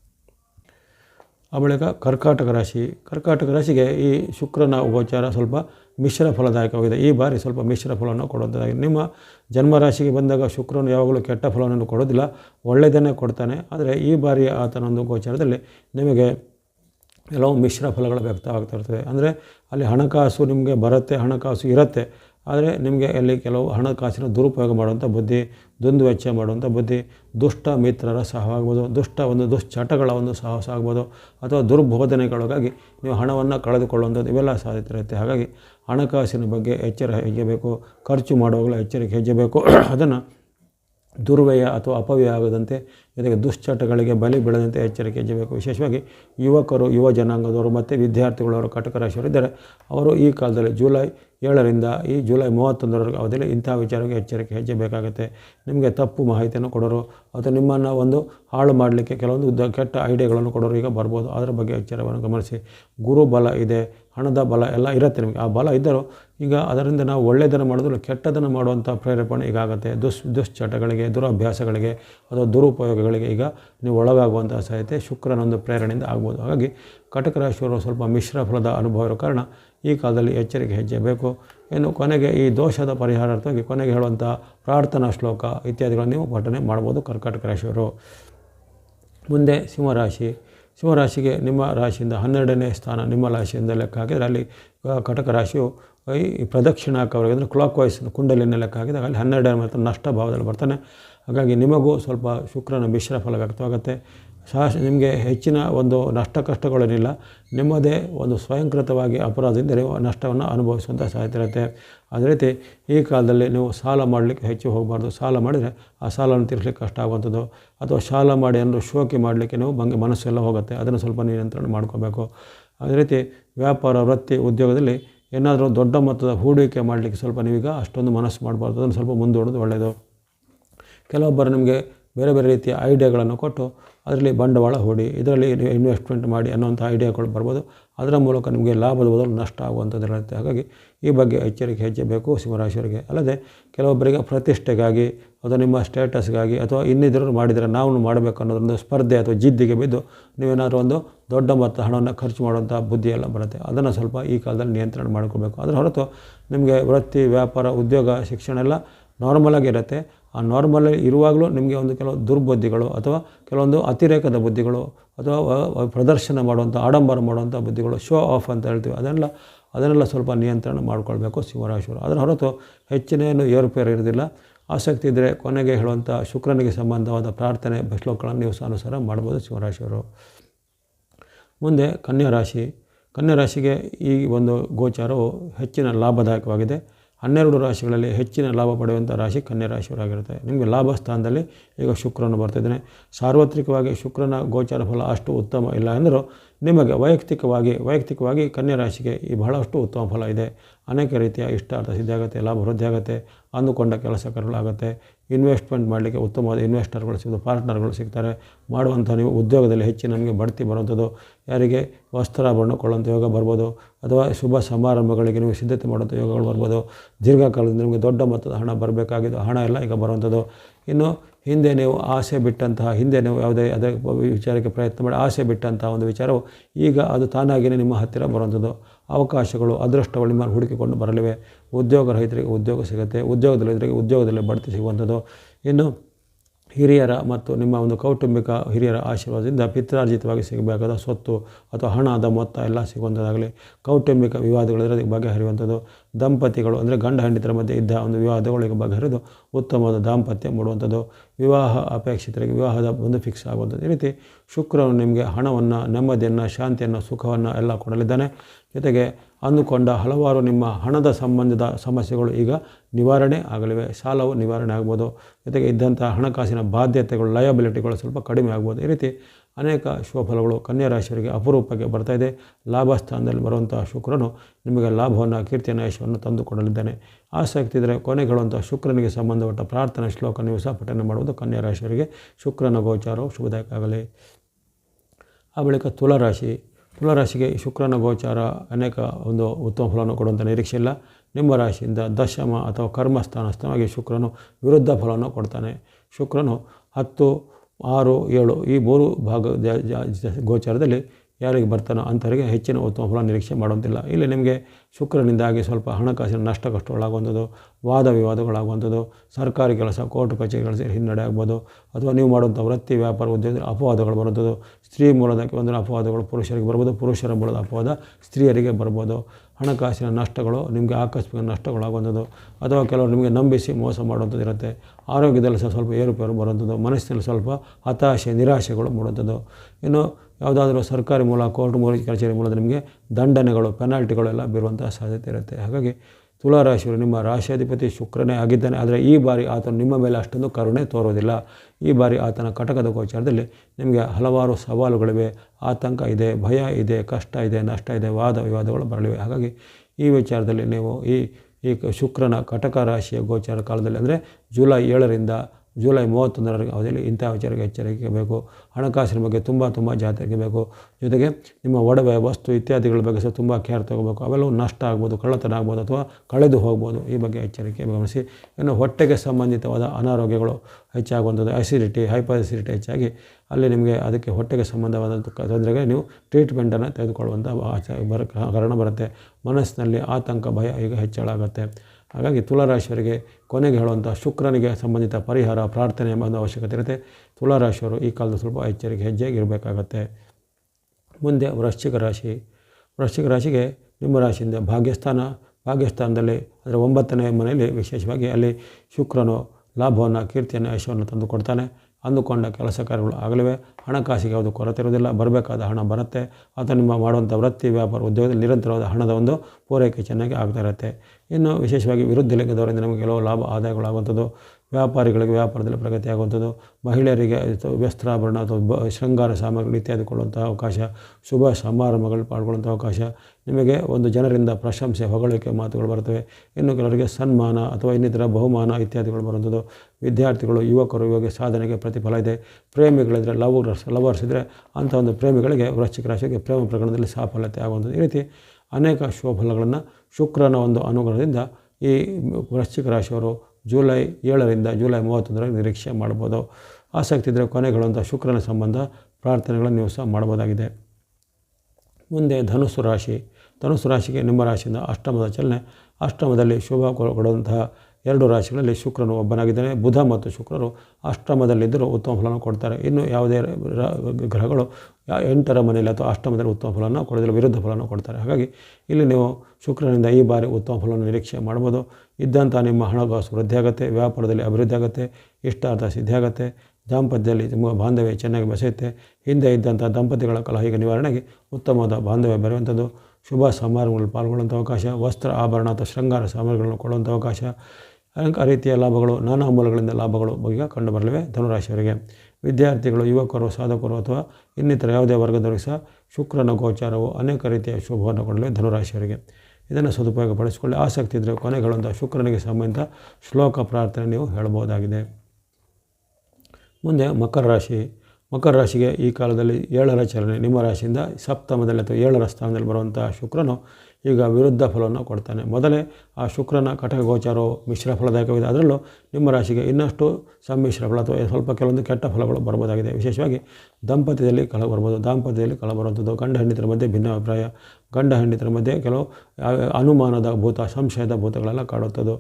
S1: ಆ ಕರ್ಕಾಟಕ ರಾಶಿ. ಕರ್ಕಾಟಕ ರಾಶಿಗೆ ಈ ಶುಕ್ರನ ಗೋಚಾರ ಸ್ವಲ್ಪ ಮಿಶ್ರ ಫಲದಾಯಕವಾಗಿದೆ. ಈ ಬಾರಿ ಸ್ವಲ್ಪ ಮಿಶ್ರ ಫಲವನ್ನು ಕೊಡುವಂಥದ್ದಾಗಿದೆ. ನಿಮ್ಮ ಜನ್ಮ ರಾಶಿಗೆ ಬಂದಾಗ ಶುಕ್ರನು ಯಾವಾಗಲೂ ಕೆಟ್ಟ ಫಲವನ್ನು ಕೊಡೋದಿಲ್ಲ. ಒಳ್ಳೆಯದನ್ನೇ ಕೊಡ್ತಾನೆ. ಆದರೆ ಈ ಬಾರಿ ಆತನೊಂದು ಗೋಚಾರದಲ್ಲಿ ನಿಮಗೆ ಕೆಲವು ಮಿಶ್ರ ಫಲಗಳು ವ್ಯಕ್ತವಾಗ್ತಾ ಇರ್ತದೆ. ಅಂದರೆ ಅಲ್ಲಿ ಹಣಕಾಸು ನಿಮಗೆ ಬರುತ್ತೆ, ಹಣಕಾಸು ಇರುತ್ತೆ. ಆದರೆ ನಿಮಗೆ ಅಲ್ಲಿ ಕೆಲವು ಹಣಕಾಸಿನ ದುರುಪಯೋಗ ಮಾಡುವಂಥ ಬುದ್ಧಿ ದುಂದು ವೆಚ್ಚ ಮಾಡುವಂಥ ಬುದ್ಧಿ, ದುಷ್ಟ ಮಿತ್ರರ ಸಹವಾಗ್ಬೋದು ದುಷ್ಟ ಒಂದು ದುಶ್ಚಟಗಳ ಒಂದು ಸಾಹಸ ಆಗ್ಬೋದು, ಅಥವಾ ದುರ್ಬೋಧನೆಗಳಿಗಾಗಿ ನೀವು ಹಣವನ್ನು ಕಳೆದುಕೊಳ್ಳುವಂಥದ್ದು ಇವೆಲ್ಲ ಸಾಧ್ಯತೆ ಇರುತ್ತೆ. ಹಾಗಾಗಿ ಹಣಕಾಸಿನ ಬಗ್ಗೆ ಎಚ್ಚರ ಹೆಜ್ಜಬೇಕು ಖರ್ಚು ಮಾಡುವಾಗಲೂ ಎಚ್ಚರಿಕೆ ಹೆಜ್ಜಬೇಕು ಅದನ್ನು ದುರ್ವ್ಯಯ ಅಥವಾ ಅಪವ್ಯಯ ಆಗದಂತೆ ಜೊತೆಗೆ ದುಶ್ಚಟಗಳಿಗೆ ಬಲಿ ಬೀಳದಂತೆ ಎಚ್ಚರಿಕೆ ಹೆಜ್ಜಬೇಕು ವಿಶೇಷವಾಗಿ ಯುವಕರು, ಯುವ ಜನಾಂಗದವರು ಮತ್ತು ವಿದ್ಯಾರ್ಥಿಗಳವರು ಕಟಕ ರಾಶಿಯವರಿದ್ದಾರೆ ಅವರು ಈ ಕಾಲದಲ್ಲಿ ಜುಲೈ ಏಳರಿಂದ ಈ ಜುಲೈ ಮೂವತ್ತೊಂದರವರೆಗೆ ಅವಧಿಯಲ್ಲಿ ಇಂಥ ವಿಚಾರಕ್ಕೆ ಎಚ್ಚರಿಕೆ ಹೆಜ್ಜೆ ಬೇಕಾಗುತ್ತೆ ನಿಮಗೆ ತಪ್ಪು ಮಾಹಿತಿಯನ್ನು ಕೊಡೋರು, ಅಥವಾ ನಿಮ್ಮನ್ನು ಒಂದು ಹಾಳು ಮಾಡಲಿಕ್ಕೆ ಕೆಲವೊಂದು ಉದ್ದ, ಕೆಟ್ಟ ಐಡಿಯಾಗಳನ್ನು ಕೊಡೋರು ಈಗ ಬರ್ಬೋದು. ಅದರ ಬಗ್ಗೆ ಎಚ್ಚರವನ್ನು ಗಮನಿಸಿ. ಗುರು ಬಲ ಇದೆ, ಹಣದ ಬಲ ಎಲ್ಲ ಇರುತ್ತೆ ನಿಮಗೆ. ಆ ಬಲ ಇದ್ದರೂ ಈಗ ಅದರಿಂದ ನಾವು ಒಳ್ಳೆಯದನ್ನು ಮಾಡೋದಿಲ್ಲ ಕೆಟ್ಟದನ್ನು ಮಾಡುವಂಥ ಪ್ರೇರೇಪಣೆ ಈಗಾಗುತ್ತೆ ದುಶ್ ದುಶ್ಚಟಗಳಿಗೆ, ದುರಭ್ಯಾಸಗಳಿಗೆ ಅಥವಾ ದುರುಪಯೋಗಗಳಿಗೆ ಈಗ ನೀವು ಒಳಗಾಗುವಂಥ ಸಾಧ್ಯತೆ ಶುಕ್ರನೊಂದು ಪ್ರೇರಣೆಯಿಂದ ಆಗ್ಬೋದು. ಹಾಗಾಗಿ ಕಟಕ ರಾಶಿಯವರು ಸ್ವಲ್ಪ ಮಿಶ್ರ ಫಲದ ಅನುಭವ ಇರೋ ಕಾರಣ ಈ ಕಾಲದಲ್ಲಿ ಎಚ್ಚರಿಕೆ ಹೆಜ್ಜೆ ಬೇಕು ಇನ್ನು ಕೊನೆಗೆ ಈ ದೋಷದ ಪರಿಹಾರಾರ್ಥವಾಗಿ ಕೊನೆಗೆ ಹೇಳುವಂಥ ಪ್ರಾರ್ಥನಾ ಶ್ಲೋಕ ಇತ್ಯಾದಿಗಳನ್ನು ನೀವು ಪಠನೆ ಮಾಡ್ಬೋದು ಕರ್ಕಾಟಕ ರಾಶಿಯವರು. ಮುಂದೆ ಸಿಂಹರಾಶಿ. ಸಿಂಹರಾಶಿಗೆ ನಿಮ್ಮ ರಾಶಿಯಿಂದ ಹನ್ನೆರಡನೇ ಸ್ಥಾನ ನಿಮ್ಮ ರಾಶಿಯಿಂದ ಲೆಕ್ಕ ಹಾಕಿದರೆ ಅಲ್ಲಿ ಕಟಕ ರಾಶಿಯು ಈ ಪ್ರದಕ್ಷಿಣಾಕವರೆಗೆ ಅಂದರೆ ಕ್ಲಾಕ್ ವೈಸ್ ಕುಂಡಲಿನ ಲೆಕ್ಕ ಹಾಕಿದಾಗ ಅಲ್ಲಿ ಹನ್ನೆರಡನೇ ಮತ್ತು ನಷ್ಟ ಭಾವದಲ್ಲಿ ಬರ್ತಾನೆ. ಹಾಗಾಗಿ ನಿಮಗೂ ಸ್ವಲ್ಪ ಶುಕ್ರನ ಮಿಶ್ರ ಫಲ ವ್ಯಕ್ತವಾಗುತ್ತೆ. ಸಹ ನಿಮಗೆ ಹೆಚ್ಚಿನ ಒಂದು ನಷ್ಟ ಕಷ್ಟಗಳೇನಿಲ್ಲ, ನಿಮ್ಮದೇ ಒಂದು ಸ್ವಯಂಕೃತವಾಗಿ ಅಪರಾಧದಿಂದ ನೀವು ನಷ್ಟವನ್ನು ಅನುಭವಿಸುವಂಥ ಸಾಧ್ಯತೆ ಇರುತ್ತೆ. ಅದೇ ರೀತಿ ಈ ಕಾಲದಲ್ಲಿ ನೀವು ಸಾಲ ಮಾಡಲಿಕ್ಕೆ ಹೆಚ್ಚು ಹೋಗಬಾರ್ದು. ಸಾಲ ಮಾಡಿದರೆ ಆ ಸಾಲವನ್ನು ತೀರಿಸಲಿಕ್ಕೆ ಕಷ್ಟ ಆಗುವಂಥದ್ದು. ಅಥವಾ ಸಾಲ ಮಾಡಿ ಏನಾದರೂ ಶೋಕಿ ಮಾಡಲಿಕ್ಕೆ ನೀವು ಬಂಗೆ ಮನಸ್ಸೆಲ್ಲ ಹೋಗುತ್ತೆ. ಅದನ್ನು ಸ್ವಲ್ಪ ನಿಯಂತ್ರಣ ಮಾಡ್ಕೋಬೇಕು. ಅದೇ ರೀತಿ ವ್ಯಾಪಾರ, ವೃತ್ತಿ, ಉದ್ಯೋಗದಲ್ಲಿ ಏನಾದರೂ ದೊಡ್ಡ ಮೊತ್ತದ ಹೂಡಿಕೆ ಮಾಡಲಿಕ್ಕೆ ಸ್ವಲ್ಪ ನೀವೀಗ ಅಷ್ಟೊಂದು ಮನಸ್ಸು ಮಾಡಬಾರ್ದು. ಅದನ್ನು ಸ್ವಲ್ಪ ಮುಂದೂಡೋದು ಒಳ್ಳೆಯದು. ಕೆಲವೊಬ್ಬರು ನಿಮಗೆ ಬೇರೆ ಬೇರೆ ರೀತಿಯ ಐಡಿಯಾಗಳನ್ನು ಕೊಟ್ಟು ಅದರಲ್ಲಿ ಬಂಡವಾಳ ಹೂಡಿ, ಇದರಲ್ಲಿ ಇನ್ವೆಸ್ಟ್ಮೆಂಟ್ ಮಾಡಿ ಅನ್ನೋಂಥ ಐಡಿಯಾಗಳು ಬರ್ಬೋದು. ಅದರ ಮೂಲಕ ನಿಮಗೆ ಲಾಭದ ಬದಲು ನಷ್ಟ ಆಗುವಂಥದ್ದು ಇರುತ್ತೆ. ಹಾಗಾಗಿ ಈ ಬಗ್ಗೆ ಎಚ್ಚರಿಕೆ ಹೆಚ್ಚಬೇಕು ಬೇಕು ಸಿಂಹರಾಶಿಯವರಿಗೆ. ಅಲ್ಲದೆ ಕೆಲವೊಬ್ಬರಿಗೆ ಪ್ರತಿಷ್ಠೆಗಾಗಿ ಅಥವಾ ನಿಮ್ಮ ಸ್ಟೇಟಸ್ಗಾಗಿ ಅಥವಾ ಇನ್ನಿದ್ರೂ ಮಾಡಿದರೆ ನಾವು ಮಾಡಬೇಕು ಅನ್ನೋದೊಂದು ಸ್ಪರ್ಧೆ ಅಥವಾ ಜಿದ್ದಿಗೆ ಬಿದ್ದು ನೀವೇನಾದರೂ ಒಂದು ದೊಡ್ಡ ಮೊತ್ತ ಹಣವನ್ನು ಖರ್ಚು ಮಾಡುವಂಥ ಬುದ್ಧಿ ಎಲ್ಲ ಬರುತ್ತೆ. ಅದನ್ನು ಸ್ವಲ್ಪ ಈ ಕಾಲದಲ್ಲಿ ನಿಯಂತ್ರಣ ಮಾಡ್ಕೋಬೇಕು ಅದರ ಹೊರತು ನಿಮಗೆ ವೃತ್ತಿ, ವ್ಯಾಪಾರ, ಉದ್ಯೋಗ, ಶಿಕ್ಷಣ ಎಲ್ಲ ನಾರ್ಮಲಾಗಿ ಇರುತ್ತೆ. ಆ ನಾರ್ಮಲ್ ಇರುವಾಗಲೂ ನಿಮಗೆ ಒಂದು ಕೆಲವು ದುರ್ಬುದ್ಧಿಗಳು ಅಥವಾ ಕೆಲವೊಂದು ಅತಿರೇಕದ ಬುದ್ಧಿಗಳು ಅಥವಾ ಪ್ರದರ್ಶನ ಮಾಡುವಂಥ, ಆಡಂಬರ ಮಾಡುವಂಥ ಬುದ್ಧಿಗಳು ಶೋ ಆಫ್ ಅಂತ ಹೇಳ್ತೀವಿ. ಅದನ್ನೆಲ್ಲ ಅದನ್ನೆಲ್ಲ ಸ್ವಲ್ಪ ನಿಯಂತ್ರಣ ಮಾಡಿಕೊಳ್ಬೇಕು ಸಿಂಹರಾಶಿಯವರು. ಅದರ ಹೊರತು ಹೆಚ್ಚಿನೇನು ಏರುಪೇರು ಇರೋದಿಲ್ಲ ಆಸಕ್ತಿ ಇದ್ದರೆ ಕೊನೆಗೆ ಹೇಳುವಂಥ ಶುಕ್ರನಿಗೆ ಸಂಬಂಧವಾದ ಪ್ರಾರ್ಥನೆ ಶ್ಲೋಕಗಳನ್ನು ನೀವು ಅನುಸಾರ ಮಾಡ್ಬೋದು ಸಿಂಹರಾಶಿಯವರು. ಮುಂದೆ ಕನ್ಯಾ ರಾಶಿ. ಕನ್ಯಾ ರಾಶಿಗೆ ಈ ಒಂದು ಗೋಚಾರವು ಹೆಚ್ಚಿನ ಲಾಭದಾಯಕವಾಗಿದೆ. ಹನ್ನೆರಡು ರಾಶಿಗಳಲ್ಲಿ ಹೆಚ್ಚಿನ ಲಾಭ ಪಡೆಯುವಂಥ ರಾಶಿ ಕನ್ಯಾ ರಾಶಿಯವರಾಗಿರುತ್ತೆ ನಿಮಗೆ ಲಾಭ ಸ್ಥಾನದಲ್ಲಿ ಈಗ ಶುಕ್ರನು ಬರ್ತಿದ್ದಾನೆ ಸಾರ್ವತ್ರಿಕವಾಗಿ ಶುಕ್ರನ ಗೋಚಾರ ಫಲ ಅಷ್ಟು ಉತ್ತಮ ಇಲ್ಲ ಅಂದರೂ ನಿಮಗೆ ವೈಯಕ್ತಿಕವಾಗಿ ವೈಯಕ್ತಿಕವಾಗಿ ಕನ್ಯಾ ರಾಶಿಗೆ ಈ ಬಹಳಷ್ಟು ಉತ್ತಮ ಫಲ ಇದೆ. ಅನೇಕ ರೀತಿಯ ಇಷ್ಟಾರ್ಥ ಸಿದ್ಧಿಯಾಗುತ್ತೆ, ಲಾಭ ವೃದ್ಧಿ ಆಗುತ್ತೆ, ಅಂದುಕೊಂಡ ಕೆಲಸ ಇನ್ವೆಸ್ಟ್ಮೆಂಟ್ ಮಾಡಲಿಕ್ಕೆ ಉತ್ತಮವಾದ ಇನ್ವೆಸ್ಟರ್ಗಳು ಸಿಗೋದು ಪಾರ್ಟ್ನರ್ಗಳು ಸಿಗ್ತಾರೆ. ಮಾಡುವಂಥ ನೀವು ಉದ್ಯೋಗದಲ್ಲಿ ಹೆಚ್ಚಿನ ನಮಗೆ ಬಡ್ತಿ ಬರುವಂಥದ್ದು, ಯಾರಿಗೆ ವಸ್ತ್ರಾಭರಣ ಕೊಳ್ಳುವಂಥ ಯೋಗ ಬರ್ಬೋದು ಅಥವಾ ಶುಭ ಸಮಾರಂಭಗಳಿಗೆ ನೀವು ಸಿದ್ಧತೆ ಮಾಡುವಂಥ ಯೋಗಗಳು ಬರ್ಬೋದು. ದೀರ್ಘಕಾಲದಿಂದ ನಿಮಗೆ ದೊಡ್ಡ ಮೊತ್ತದ ಹಣ ಬರಬೇಕಾಗಿದ್ದು ಹಣ ಎಲ್ಲ ಈಗ ಬರುವಂಥದ್ದು. ಇನ್ನು ಹಿಂದೆ ನೀವು ಆಸೆ ಬಿಟ್ಟಂತಹ, ಹಿಂದೆ ನೀವು ಯಾವುದೇ ಅದೇ ವಿಚಾರಕ್ಕೆ ಪ್ರಯತ್ನ ಮಾಡಿ ಆಸೆ ಬಿಟ್ಟಂತಹ ಒಂದು ವಿಚಾರವು ಈಗ ಅದು ತಾನಾಗಿಯೇ ನಿಮ್ಮ ಹತ್ತಿರ ಬರುವಂಥದ್ದು. ಅವಕಾಶಗಳು, ಅದೃಷ್ಟಗಳು ನಿಮ್ಮ ಹುಡುಕಿಕೊಂಡು ಬರಲಿವೆ. ಉದ್ಯೋಗ ರಹಿತರಿಗೆ ಉದ್ಯೋಗ ಸಿಗುತ್ತೆ. ಉದ್ಯೋಗದಲ್ಲಿದ್ದರಿಗೆ ಉದ್ಯೋಗದಲ್ಲಿ ಬಡ್ತಿ ಸಿಗುವಂಥದ್ದು. ಇನ್ನು ಹಿರಿಯರ ಮತ್ತು ನಿಮ್ಮ ಒಂದು ಕೌಟುಂಬಿಕ ಹಿರಿಯರ ಆಶೀರ್ವಾದದಿಂದ ಪಿತ್ರಾರ್ಜಿತವಾಗಿ ಸಿಗಬೇಕಾದ ಸ್ವತ್ತು ಅಥವಾ ಹಣದ ಮೊತ್ತ ಎಲ್ಲ ಸಿಗುವಂಥದ್ದಾಗಲಿ. ಕೌಟುಂಬಿಕ ವಿವಾದಗಳಿರೋದಕ್ಕೆ ಬಗೆಹರಿಯುವಂಥದ್ದು. ದಂಪತಿಗಳು ಅಂದರೆ ಗಂಡ ಹೆಂಡತಿರ ಮಧ್ಯೆ ಇದ್ದ ಒಂದು ವಿವಾದಗಳಿಗೆ ಬಗೆಹರಿದು ಉತ್ತಮವಾದ ದಾಂಪತ್ಯ ಮೂಡುವಂಥದ್ದು. ವಿವಾಹ ಅಪೇಕ್ಷಿತರಿಗೆ ವಿವಾಹದ ಒಂದು ಫಿಕ್ಸ್ ಆಗುವಂಥದ್ದು. ಈ ರೀತಿ ಶುಕ್ರನು ನಿಮಗೆ ಹಣವನ್ನು, ನೆಮ್ಮದಿಯನ್ನು, ಶಾಂತಿಯನ್ನು, ಸುಖವನ್ನು ಎಲ್ಲ ಕೊಡಲಿದ್ದಾನೆ. ಜೊತೆಗೆ ಅಂದುಕೊಂಡ ಹಲವಾರು ನಿಮ್ಮ ಹಣದ ಸಂಬಂಧದ ಸಮಸ್ಯೆಗಳು ಈಗ ನಿವಾರಣೆ ಆಗಲಿವೆ, ಸಾಲವು ನಿವಾರಣೆ ಆಗ್ಬೋದು. ಜೊತೆಗೆ ಇದ್ದಂಥ ಹಣಕಾಸಿನ ಬಾಧ್ಯತೆಗಳು ಲಯಬಿಲಿಟಿಗಳು ಸ್ವಲ್ಪ ಕಡಿಮೆ ಆಗ್ಬೋದು. ಈ ರೀತಿ ಅನೇಕ ಶುಭಫಲಗಳು ಕನ್ಯಾ ರಾಶಿಯವರಿಗೆ ಅಪರೂಪಕ್ಕೆ ಬರ್ತಾ ಇದೆ. ಲಾಭ ಸ್ಥಾನದಲ್ಲಿ ಬರುವಂಥ ಶುಕ್ರನು ನಿಮಗೆ ಲಾಭವನ್ನು ಕೀರ್ತಿಯನ್ನು ಯಶವನ್ನು ತಂದುಕೊಡಲಿದ್ದಾನೆ. ಆಸಕ್ತಿ ಇದ್ದರೆ ಕೊನೆಗೊಳ್ಳುವಂಥ ಶುಕ್ರನಿಗೆ ಸಂಬಂಧಪಟ್ಟ ಪ್ರಾರ್ಥನಾ ಶ್ಲೋಕ ನೀವು ಸಹ ಪಠನೆ ಮಾಡುವುದು ಕನ್ಯಾ ರಾಶಿಯವರಿಗೆ ಶುಕ್ರನ ಗೋಚಾರವು ಶುಭದಾಯಕ ಆಗಲಿ. ಆ ಬಳಿಕ ತುಲಾರಾಶಿ. ತುಲಾರಾಶಿಗೆ ಶುಕ್ರನ ಗೋಚಾರ ಅನೇಕ ಒಂದು ಉತ್ತಮ ಫಲವನ್ನು ಕೊಡುವಂಥ ನಿರೀಕ್ಷೆ ಇಲ್ಲ. ನಿಮ್ಮ ರಾಶಿಯಿಂದ ದಶಮ ಅಥವಾ ಕರ್ಮಸ್ಥಾನ ಸ್ಥಾನವಾಗಿ ಶುಕ್ರನು ವಿರುದ್ಧ ಫಲವನ್ನು ಕೊಡ್ತಾನೆ. ಶುಕ್ರನು ಹತ್ತು, ಆರು, ಏಳು ಈ ಮೂರು ಭಾಗ ಗೋಚಾರದಲ್ಲಿ ಯಾರಿಗೆ ಬರ್ತಾನೋ ಅಂಥವರಿಗೆ ಹೆಚ್ಚಿನ ಉತ್ತಮ ಫಲ ನಿರೀಕ್ಷೆ ಮಾಡುವಂತಿಲ್ಲ. ಇಲ್ಲಿ ನಿಮಗೆ ಶುಕ್ರನಿಂದಾಗಿ ಸ್ವಲ್ಪ ಹಣಕಾಸಿನ ನಷ್ಟ ಕಷ್ಟಗಳಾಗುವಂಥದ್ದು ವಾದ ವಿವಾದಗಳಾಗುವಂಥದ್ದು, ಸರ್ಕಾರಿ ಕೆಲಸ, ಕೋರ್ಟ್ ಕಚೇರಿಗಳ ಸೇರಿ ಹಿನ್ನಡೆ ಆಗ್ಬೋದು, ಅಥವಾ ನೀವು ಮಾಡುವಂಥ ವೃತ್ತಿ, ವ್ಯಾಪಾರ ಉದ್ಯೋಗ ಅಪವಾದಗಳು ಬರುವಂಥದ್ದು, ಸ್ತ್ರೀ ಮೂಲದ ಒಂದು ಅಪವಾದಗಳು, ಪುರುಷರಿಗೆ ಬರ್ಬೋದು, ಪುರುಷರ ಮೂಲದ ಅಪವಾದ ಸ್ತ್ರೀಯರಿಗೆ ಬರ್ಬೋದು. ಹಣಕಾಸಿನ ನಷ್ಟಗಳು ನಿಮಗೆ ಆಕಸ್ಮಿಕ ನಷ್ಟಗಳಾಗುವಂಥದ್ದು, ಅಥವಾ ಕೆಲವರು ನಿಮಗೆ ನಂಬಿಸಿ ಮೋಸ ಮಾಡುವಂಥದ್ದು ಇರುತ್ತೆ. ಆರೋಗ್ಯದಲ್ಲಿ ಸಹ ಸ್ವಲ್ಪ ಏರುಪೇರು ಬರುವಂಥದ್ದು, ಮನಸ್ಸಿನಲ್ಲಿ ಸ್ವಲ್ಪ ಹತಾಶೆ, ನಿರಾಶೆಗಳು ಮೂಡುವಂಥದ್ದು. ಇನ್ನು ಯಾವುದಾದ್ರೂ ಸರ್ಕಾರಿ ಮೂಲ, ಕೋರ್ಟ್ ಮೂಲ, ಕಚೇರಿ ಮೂಲದ ನಿಮಗೆ ದಂಡನೆಗಳು, ಪೆನಾಲ್ಟಿಗಳು ಎಲ್ಲ ಬೀರುವಂಥ ಸಾಧ್ಯತೆ ಇರುತ್ತೆ. ಹಾಗಾಗಿ ತುಲಾರಾಶಿಯವರು ನಿಮ್ಮ ರಾಶಿಯಾಧಿಪತಿ ಶುಕ್ರನೇ ಆಗಿದ್ದಾನೆ. ಆದರೆ ಈ ಬಾರಿ ಆತನು ನಿಮ್ಮ ಮೇಲೆ ಅಷ್ಟೊಂದು ಕರುಣೆ ತೋರೋದಿಲ್ಲ ಈ ಬಾರಿ ಆತನ ಕಟಕದ ಗೋಚಾರದಲ್ಲಿ ನಿಮಗೆ ಹಲವಾರು ಸವಾಲುಗಳಿವೆ. ಆತಂಕ ಇದೆ, ಭಯ ಇದೆ, ಕಷ್ಟ ಇದೆ, ನಷ್ಟ ಇದೆ, ವಾದ ವಿವಾದಗಳು ಬರಲಿವೆ. ಹಾಗಾಗಿ ಈ ವಿಚಾರದಲ್ಲಿ ನೀವು ಈ ಈ ಶುಕ್ರನ ಕಟಕ ರಾಶಿಯ ಗೋಚಾರ ಕಾಲದಲ್ಲಿ ಅಂದರೆ ಜುಲೈ ಏಳರಿಂದ ಜುಲೈ ಮೂವತ್ತೊಂದರ ಅವಧಿಯಲ್ಲಿ ಇಂಥ ವಿಚಾರಕ್ಕೆ ಎಚ್ಚರಿಕೆ ಬೇಕು. ಹಣಕಾಸಿನ ಬಗ್ಗೆ ತುಂಬ ತುಂಬ ಜಾತ್ರೆಗೆ ಬೇಕು. ಜೊತೆಗೆ ನಿಮ್ಮ ಒಡವೆ, ವಸ್ತು ಇತ್ಯಾದಿಗಳ ಬಗ್ಗೆ ಸಹ ತುಂಬ ಕೇರ್ ತಗೋಬೇಕು. ಅವೆಲ್ಲವೂ ನಷ್ಟ ಆಗ್ಬೋದು, ಕಳ್ಳತನ ಆಗ್ಬೋದು ಅಥವಾ ಕಳೆದು ಹೋಗ್ಬೋದು. ಈ ಬಗ್ಗೆ ಎಚ್ಚರಿಕೆ ಗಮನಿಸಿ. ಇನ್ನು ಹೊಟ್ಟೆಗೆ ಸಂಬಂಧಿತವಾದ ಅನಾರೋಗ್ಯಗಳು ಹೆಚ್ಚಾಗುವಂಥದ್ದು. ಅಸಿಡಿಟಿ ಹೈಪರ್ ಅಸಿಡಿಟಿ ಹೆಚ್ಚಾಗಿ ಅಲ್ಲಿ ನಿಮಗೆ ಅದಕ್ಕೆ ಹೊಟ್ಟೆಗೆ ಸಂಬಂಧವಾದಂಥ ತೊಂದರೆಗೆ ನೀವು ಟ್ರೀಟ್ಮೆಂಟನ್ನು ತೆಗೆದುಕೊಳ್ಳುವಂಥ ಆಚ- ಬರ, ಕಾರಣ ಬರುತ್ತೆ. ಮನಸ್ಸಿನಲ್ಲಿ ಆತಂಕ, ಭಯ ಈಗ ಹೆಚ್ಚಳ ಆಗುತ್ತೆ ಹಾಗಾಗಿ ತುಲಾರಾಶಿಯವರಿಗೆ ಕೊನೆಗೆ ಹೇಳುವಂಥ ಶುಕ್ರನಿಗೆ ಸಂಬಂಧಿತ ಪರಿಹಾರ, ಪ್ರಾರ್ಥನೆ ಎಂಬ ಅವಶ್ಯಕತೆ ಇರುತ್ತೆ. ತುಲಾರಾಶಿಯವರು ಈ ಕಾಲದ ಸ್ವಲ್ಪ ಎಚ್ಚರಿಕೆ ಹೆಜ್ಜೆಗೆ ಇರಬೇಕಾಗತ್ತೆ. ಮುಂದೆ ವೃಶ್ಚಿಕ ರಾಶಿ. ವೃಶ್ಚಿಕ ರಾಶಿಗೆ ನಿಮ್ಮ ರಾಶಿಯಿಂದ ಭಾಗ್ಯಸ್ಥಾನ. ಭಾಗ್ಯಸ್ಥಾನದಲ್ಲಿ ಅಂದರೆ ಒಂಬತ್ತನೇ ಮನೆಯಲ್ಲಿ ವಿಶೇಷವಾಗಿ ಅಲ್ಲಿ ಶುಕ್ರನು ಲಾಭವನ್ನು, ಕೀರ್ತಿಯನ್ನು, ಯಶವನ್ನು ತಂದು ಕೊಡ್ತಾನೆ ಅಂದುಕೊಂಡ ಕೆಲಸ ಕಾರ್ಯಗಳು ಆಗಲಿವೆ. ಹಣಕಾಸಿಗೆ ಯಾವುದು ಕೊರತೆ ಇರುವುದಿಲ್ಲ. ಬರಬೇಕಾದ ಹಣ ಬರುತ್ತೆ. ಅಥವಾ ನಿಮ್ಮ ಮಾಡುವಂಥ ವೃತ್ತಿ, ವ್ಯಾಪಾರ, ಉದ್ಯೋಗದಲ್ಲಿ ನಿರಂತರವಾದ ಹಣದ ಒಂದು ಪೂರೈಕೆ ಚೆನ್ನಾಗಿ ಆಗ್ತಾ ಇರುತ್ತೆ. ಇನ್ನು ವಿಶೇಷವಾಗಿ ವಿರುದ್ಧ ಲಿಂಗದವರಿಂದ ನಮಗೆ ಕೆಲವು ಲಾಭ ಆದಾಯಗಳಾಗುವಂಥದ್ದು ವ್ಯಾಪಾರಿಗಳಿಗೆ ವ್ಯಾಪಾರದಲ್ಲಿ ಪ್ರಗತಿ ಆಗುವಂಥದ್ದು ಮಹಿಳೆಯರಿಗೆ ವಸ್ತ್ರಾಭರಣ ಅಥವಾ ಬ, ಶೃಂಗಾರ ಸಾಮಗ್ರಿ ಇತ್ಯಾದಿ ಕೊಡುವಂಥ ಅವಕಾಶ, ಶುಭ ಸಮಾರಂಭಗಳು ಪಾಲ್ಗೊಳ್ಳುವಂಥ ಅವಕಾಶ, ನಿಮಗೆ ಒಂದು ಜನರಿಂದ ಪ್ರಶಂಸೆ, ಹೊಗಳಿಕೆ ಮಾತುಗಳು ಬರ್ತವೆ ಇನ್ನು ಕೆಲವರಿಗೆ ಸನ್ಮಾನ ಅಥವಾ ಇನ್ನಿತರ ಬಹುಮಾನ ಇತ್ಯಾದಿಗಳು ಬರುವಂಥದ್ದು. ವಿದ್ಯಾರ್ಥಿಗಳು, ಯುವಕರು ಇವಾಗ ಸಾಧನೆಗೆ ಪ್ರತಿಫಲ ಇದೆ. ಪ್ರೇಮಿಗಳಿದ್ದರೆ ಲವರ್ಸ್ ಲವರ್ಸ್ ಇದ್ದರೆ ಅಂಥ ಒಂದು ಪ್ರೇಮಿಗಳಿಗೆ ವೃಶ್ಚಿಕ ರಾಶಿಗೆ ಪ್ರೇಮ ಪ್ರಕರಣದಲ್ಲಿ ಸಾಫಲ್ಯತೆ ಆಗುವಂಥದ್ದು. ಈ ರೀತಿ ಅನೇಕ ಶುಭಫಲಗಳನ್ನು ಶುಕ್ರನ ಒಂದು ಅನುಗ್ರಹದಿಂದ ಈ ವೃಶ್ಚಿಕ ರಾಶಿಯವರು ಜುಲೈ ಏಳರಿಂದ ಜುಲೈ ಮೂವತ್ತೊಂದರವರೆಗೆ ನಿರೀಕ್ಷೆ ಮಾಡ್ಬೋದು. ಆಸಕ್ತಿ ಇದ್ದರೆ ಕೊನೆಗೊಳ್ಳುವಂಥ ಶುಕ್ರನ ಸಂಬಂಧ ಪ್ರಾರ್ಥನೆಗಳನ್ನು ನೀವು ಸಹ ಮಾಡ್ಬೋದಾಗಿದೆ ಮುಂದೆ ಧನುಸು ರಾಶಿ. ಧನುಸ್ಸು ರಾಶಿಗೆ ನಿಮ್ಮ ರಾಶಿಯಿಂದ ಅಷ್ಟಮದ ಚಲನೆ. ಅಷ್ಟಮದಲ್ಲಿ ಶುಭ ಕೊಡುವಂತಹ ಎರಡು ರಾಶಿಗಳಲ್ಲಿ ಶುಕ್ರನು ಒಬ್ಬನಾಗಿದ್ದಾನೆ. ಬುಧ ಮತ್ತು ಶುಕ್ರರು ಅಷ್ಟಮದಲ್ಲಿದ್ದರೂ ಉತ್ತಮ ಫಲವನ್ನು ಕೊಡ್ತಾರೆ. ಇನ್ನು ಯಾವುದೇ ಗ್ರಹಗಳು ಎಂಟರ ಮನೆಯಲ್ಲಿ ಅಥವಾ ಅಷ್ಟಮದಲ್ಲಿ ಉತ್ತಮ ಫಲವನ್ನು ಕೊಡೋದಿಲ್ಲ, ವಿರುದ್ಧ ಫಲವನ್ನು ಕೊಡ್ತಾರೆ. ಹಾಗಾಗಿ ಇಲ್ಲಿ ನೀವು ಶುಕ್ರನಿಂದ ಈ ಬಾರಿ ಉತ್ತಮ ಫಲವನ್ನು ನಿರೀಕ್ಷೆ ಮಾಡ್ಬೋದು ಇದ್ದಂಥ ನಿಮ್ಮ ಹಣಕಾಸು ವೃದ್ಧಿ ಆಗುತ್ತೆ ವ್ಯಾಪಾರದಲ್ಲಿ ಅಭಿವೃದ್ಧಿ ಆಗುತ್ತೆ, ಇಷ್ಟಾರ್ಥ ಸಿದ್ಧಿ ಆಗುತ್ತೆ ದಾಂಪತ್ಯದಲ್ಲಿ ನಿಮ್ಮ ಬಾಂಧವ್ಯ ಚೆನ್ನಾಗಿ ಬೆಸೆಯುತ್ತೆ ಹಿಂದೆ ಇದ್ದಂಥ ದಂಪತಿಗಳ ಕಲಹ ಈಗ ನಿವಾರಣೆಗೆ ಉತ್ತಮವಾದ ಬಾಂಧವ್ಯ ಬರೆಯುವಂಥದ್ದು ಶುಭ ಸಮಾರಂಭಗಳಲ್ಲಿ ಪಾಲ್ಗೊಳ್ಳುವಂಥ ಅವಕಾಶ, ವಸ್ತ್ರ ಆಭರಣ ಅಥವಾ ಶೃಂಗಾರ ಸಾಮಗ್ರಿಗಳನ್ನು ಕೊಡುವಂಥ ಅವಕಾಶ, ಅನೇಕ ರೀತಿಯ ಲಾಭಗಳು, ನಾನಾ ಮೂಲಗಳಿಂದ ಲಾಭಗಳು ಬಗೆಯ ಕಂಡುಬರಲಿವೆ ಧನುರಾಶಿಯವರಿಗೆ ವಿದ್ಯಾರ್ಥಿಗಳು, ಯುವಕರು, ಸಾಧಕರು ಅಥವಾ ಇನ್ನಿತರ ಯಾವುದೇ ವರ್ಗದವರಿಗೆ ಸಹ ಶುಕ್ರನ ಗೋಚಾರವು ಅನೇಕ ರೀತಿಯ ಶುಭವನ್ನು ಕೊಡಲಿವೆ. ಧನುರಾಶಿಯವರಿಗೆ ಇದನ್ನು ಸದುಪಯೋಗ ಪಡಿಸಿಕೊಳ್ಳಿ ಆಸಕ್ತಿ ಇದ್ದರೆ ಕೊನೆಗೊಳ್ಳುವಂಥ ಶುಕ್ರನಿಗೆ ಸಂಬಂಧ ಶ್ಲೋಕ ಪ್ರಾರ್ಥನೆ ನೀವು ಹೇಳಬಹುದಾಗಿದೆ ಮುಂದೆ ಮಕರ ರಾಶಿ. ಮಕರ ರಾಶಿಗೆ ಈ ಕಾಲದಲ್ಲಿ ಏಳರ ಚಲನೆ. ನಿಮ್ಮ ರಾಶಿಯಿಂದ ಸಪ್ತಮದಲ್ಲಿ ಅಥವಾ ಏಳರ ಸ್ಥಾನದಲ್ಲಿ ಬರುವಂಥ ಶುಕ್ರನು ಈಗ ವಿರುದ್ಧ ಫಲವನ್ನು ಕೊಡ್ತಾನೆ. ಮೊದಲೇ ಆ ಶುಕ್ರನ ಕಟಕ ಗೋಚಾರವು ಮಿಶ್ರ ಫಲದಾಯಕವಿದೆ ಅದರಲ್ಲೂ ನಿಮ್ಮ ರಾಶಿಗೆ ಇನ್ನಷ್ಟು ಸಮ್ಮಿಶ್ರ ಫಲ ಅಥವಾ ಸ್ವಲ್ಪ ಕೆಲವೊಂದು ಕೆಟ್ಟ ಫಲಗಳು ಬರ್ಬೋದಾಗಿದೆ ವಿಶೇಷವಾಗಿ ದಂಪತಿಯಲ್ಲಿ ಕಳ ಬರ್ಬೋದು ದಾಂಪತ್ಯದಲ್ಲಿ ಕಳ ಬರುವಂಥದ್ದು. ಗಂಡ ಹೆಂಡತಿರ ಮಧ್ಯೆ ಭಿನ್ನಾಭಿಪ್ರಾಯ. ಗಂಡ ಹೆಂಡಿತರ ಮಧ್ಯೆ ಕೆಲವು ಅನುಮಾನದ ಭೂತ, ಸಂಶಯದ ಭೂತಗಳೆಲ್ಲ ಕಾಡುತ್ತದೆ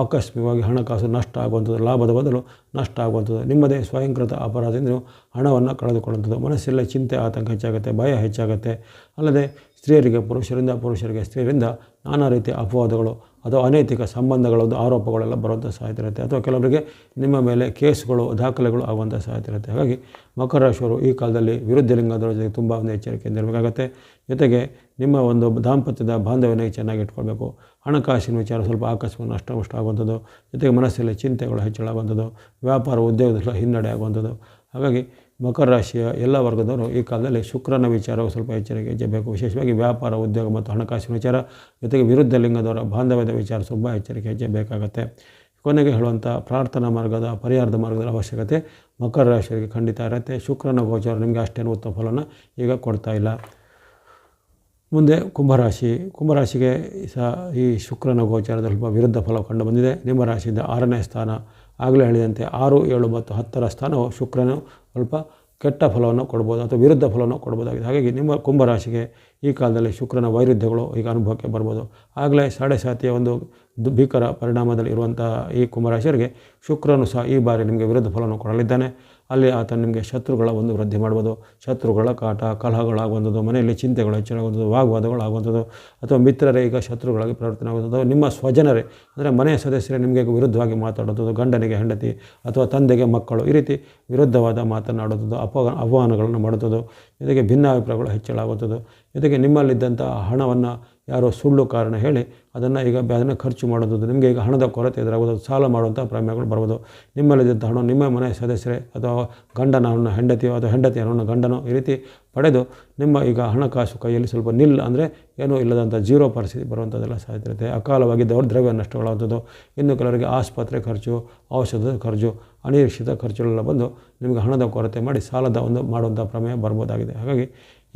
S1: ಆಕಸ್ಮಿಕವಾಗಿ ಹಣಕಾಸು ನಷ್ಟ ಆಗುವಂಥದ್ದು, ಲಾಭದ ಬದಲು ನಷ್ಟ ಆಗುವಂಥದ್ದು. ನಿಮ್ಮದೇ ಸ್ವಯಂಕೃತ ಅಪರಾಧದಿಂದ ನೀವು ಹಣವನ್ನು ಕಳೆದುಕೊಳ್ಳುವಂಥದ್ದು. ಮನಸ್ಸಿಲ್ಲ ಚಿಂತೆ, ಆತಂಕ ಹೆಚ್ಚಾಗುತ್ತೆ, ಭಯ ಹೆಚ್ಚಾಗುತ್ತೆ. ಅಲ್ಲದೆ ಸ್ತ್ರೀಯರಿಗೆ, ಪುರುಷರಿಂದ, ಪುರುಷರಿಗೆ, ಸ್ತ್ರೀಯರಿಂದ ನಾನಾ ರೀತಿಯ ಅಪವಾದಗಳು ಅಥವಾ ಅನೈತಿಕ ಸಂಬಂಧಗಳ, ಒಂದು ಆರೋಪಗಳೆಲ್ಲ ಬರುವಂಥ ಸಾಧ್ಯತೆ ಇರುತ್ತೆ. ಅಥವಾ ಕೆಲವರಿಗೆ ನಿಮ್ಮ ಮೇಲೆ ಕೇಸ್ಗಳು, ದಾಖಲೆಗಳು ಆಗುವಂಥ ಸಾಧ್ಯತೆ ಇರುತ್ತೆ. ಹಾಗಾಗಿ ಮಕರ ರಾಶಿಯವರು ಈ ಕಾಲದಲ್ಲಿ ವಿರುದ್ಧ ಲಿಂಗದವರ ಜೊತೆಗೆ ತುಂಬ ಒಂದು ಎಚ್ಚರಿಕೆಯಿಂದ ಇರಬೇಕಾಗತ್ತೆ ಜೊತೆಗೆ ನಿಮ್ಮ ಒಂದು ದಾಂಪತ್ಯದ ಬಾಂಧವ್ಯನೇ ಚೆನ್ನಾಗಿ ಇಟ್ಕೊಳ್ಬೇಕು. ಹಣಕಾಸಿನ ವಿಚಾರ ಸ್ವಲ್ಪ ಆಕಸ್ಮಿಕ ನಷ್ಟ ನಷ್ಟ ಆಗುವಂಥದ್ದು. ಜೊತೆಗೆ ಮನಸ್ಸಲ್ಲಿ ಚಿಂತೆಗಳು ಹೆಚ್ಚಳ ಆಗುವಂಥದ್ದು ವ್ಯಾಪಾರ ಉದ್ಯೋಗದಲ್ಲಿ ಹಿನ್ನಡೆ ಆಗುವಂಥದ್ದು. ಹಾಗಾಗಿ ಮಕರ ರಾಶಿಯ ಎಲ್ಲ ವರ್ಗದವರು ಈ ಕಾಲದಲ್ಲಿ ಶುಕ್ರನ ವಿಚಾರವು ಸ್ವಲ್ಪ ಎಚ್ಚರಿಕೆ ವಿಶೇಷವಾಗಿ ವ್ಯಾಪಾರ, ಉದ್ಯೋಗ ಮತ್ತು ಹಣಕಾಸಿನ ವಿಚಾರ, ಜೊತೆಗೆ ವಿರುದ್ಧ ಲಿಂಗದವರ ಬಾಂಧವ್ಯದ ವಿಚಾರ ತುಂಬ ಎಚ್ಚರಿಕೆ ಹೆಚ್ಚಬೇಕಾಗತ್ತೆ ಬೇಕಾಗುತ್ತೆ ಕೊನೆಗೆ ಹೇಳುವಂಥ ಪ್ರಾರ್ಥನಾ ಮಾರ್ಗದ, ಪರಿಹಾರದ ಮಾರ್ಗದ ಅವಶ್ಯಕತೆ ಮಕರ ರಾಶಿಯರಿಗೆ ಖಂಡಿತ ಇರುತ್ತೆ. ಶುಕ್ರನ ಗೋಚಾರ ನಿಮಗೆ ಅಷ್ಟೇನು ಉತ್ತಮ ಫಲನ ಈಗ ಕೊಡ್ತಾ ಇಲ್ಲ. ಮುಂದೆ ಕುಂಭರಾಶಿ. ಕುಂಭರಾಶಿಗೆ ಸಹ ಈ ಶುಕ್ರನ ಗೋಚಾರದ ಸ್ವಲ್ಪ ವಿರುದ್ಧ ಫಲ ಕಂಡು ಬಂದಿದೆ. ನಿಮ್ಮ ರಾಶಿಯಿಂದ ಆರನೇ ಸ್ಥಾನ ಆಗಲೇ ಹೇಳಿದಂತೆ ಆರು, ಏಳು ಮತ್ತು ಹತ್ತರ ಸ್ಥಾನವು ಶುಕ್ರನು ಸ್ವಲ್ಪ ಕೆಟ್ಟ ಫಲವನ್ನು ಕೊಡ್ಬೋದು ಅಥವಾ ವಿರುದ್ಧ ಫಲವನ್ನು ಕೊಡ್ಬೋದಾಗಿದೆ. ಹಾಗಾಗಿ ನಿಮ್ಮ ಕುಂಭರಾಶಿಗೆ ಈ ಕಾಲದಲ್ಲಿ ಶುಕ್ರನ ವೈರುಧ್ಯಗಳು ಈಗ ಅನುಭವಕ್ಕೆ ಬರ್ಬೋದು. ಆಗಲೇ ಸಾಡೆ ಸಾತಿಯ ಒಂದು ಭೀಕರ ಪರಿಣಾಮದಲ್ಲಿ ಇರುವಂಥ ಈ ಕುಂಭರಾಶಿಯರಿಗೆ ಶುಕ್ರನು ಸಹ ಈ ಬಾರಿ ನಿಮಗೆ ವಿರುದ್ಧ ಫಲವನ್ನು ಕೊಡಲಿದ್ದಾನೆ. ಅಲ್ಲಿ ಆತ ನಿಮಗೆ ಶತ್ರುಗಳ ಒಂದು ವೃದ್ಧಿ ಮಾಡ್ಬೋದು ಶತ್ರುಗಳ ಕಾಟ, ಕಲಹಗಳಾಗುವಂಥದ್ದು, ಮನೆಯಲ್ಲಿ ಚಿಂತೆಗಳು ಹೆಚ್ಚಾಗುವಂಥದ್ದು ವಾಗ್ವಾದಗಳು ಆಗುವಂಥದ್ದು ಅಥವಾ ಮಿತ್ರರೇ ಈಗ ಶತ್ರುಗಳಾಗಿ ಪರಿವರ್ತನೆ ಆಗುವಂಥದ್ದು ನಿಮ್ಮ ಸ್ವಜನರೇ, ಅಂದರೆ ಮನೆಯ ಸದಸ್ಯರೇ ನಿಮಗೆ ವಿರುದ್ಧವಾಗಿ ಮಾತಾಡೋದು ಗಂಡನಿಗೆ ಹೆಂಡತಿ ಅಥವಾ ತಂದೆಗೆ ಮಕ್ಕಳು, ಈ ರೀತಿ ವಿರುದ್ಧವಾದ ಮಾತನಾಡುವಂಥದ್ದು ಅಪ ಆಹ್ವಾನಗಳನ್ನು ಮಾಡುವಂಥದ್ದು, ಜೊತೆಗೆ ಭಿನ್ನಾಭಿಪ್ರಾಯಗಳು ಹೆಚ್ಚಳ ಆಗುವಂಥದ್ದು ಜೊತೆಗೆ ನಿಮ್ಮಲ್ಲಿದ್ದಂಥ ಹಣವನ್ನು ಯಾರೋ ಸುಳ್ಳು ಕಾರಣ ಹೇಳಿ ಅದನ್ನು ಈಗ ಅದನ್ನು ಖರ್ಚು ಮಾಡೋದು, ನಿಮಗೆ ಈಗ ಹಣದ ಕೊರತೆ ಎದುರಾಗೋದು ಸಾಲ ಮಾಡುವಂಥ ಪ್ರಮೇಯಗಳು ಬರ್ಬೋದು ನಿಮ್ಮಲ್ಲಿದ್ದಂಥ ಹಣ ನಿಮ್ಮ ಮನೆಯ ಸದಸ್ಯರೇ ಅಥವಾ ಗಂಡನ ಹಣ ಹೆಂಡತಿಯೋ ಅಥವಾ ಹೆಂಡತಿಯ ಹಣ ಗಂಡನೋ ಈ ರೀತಿ ಪಡೆದು ನಿಮ್ಮ ಈಗ ಹಣಕಾಸು ಕೈಯಲ್ಲಿ ಸ್ವಲ್ಪ ನಿಲ್ ಅಂದರೆ ಏನೂ ಇಲ್ಲದಂಥ ಜೀರೋ ಪರಿಸ್ಥಿತಿ ಬರುವಂಥದ್ದೆಲ್ಲ ಸಾಧ್ಯತೆ ಅಕಾಲವಾಗಿ ದೌರ್ ದ್ರವ್ಯ ನಷ್ಟಗಳಾದದ್ದು ಇನ್ನು ಕೆಲವರಿಗೆ ಆಸ್ಪತ್ರೆ ಖರ್ಚು, ಔಷಧದ ಖರ್ಚು, ಅನಿರೀಕ್ಷಿತ ಖರ್ಚುಗಳೆಲ್ಲ ಬಂದು ನಿಮಗೆ ಹಣದ ಕೊರತೆ ಮಾಡಿ ಸಾಲದ ಒಂದು ಮಾಡುವಂಥ ಪ್ರಮೇಯ ಬರ್ಬೋದಾಗಿದೆ ಹಾಗಾಗಿ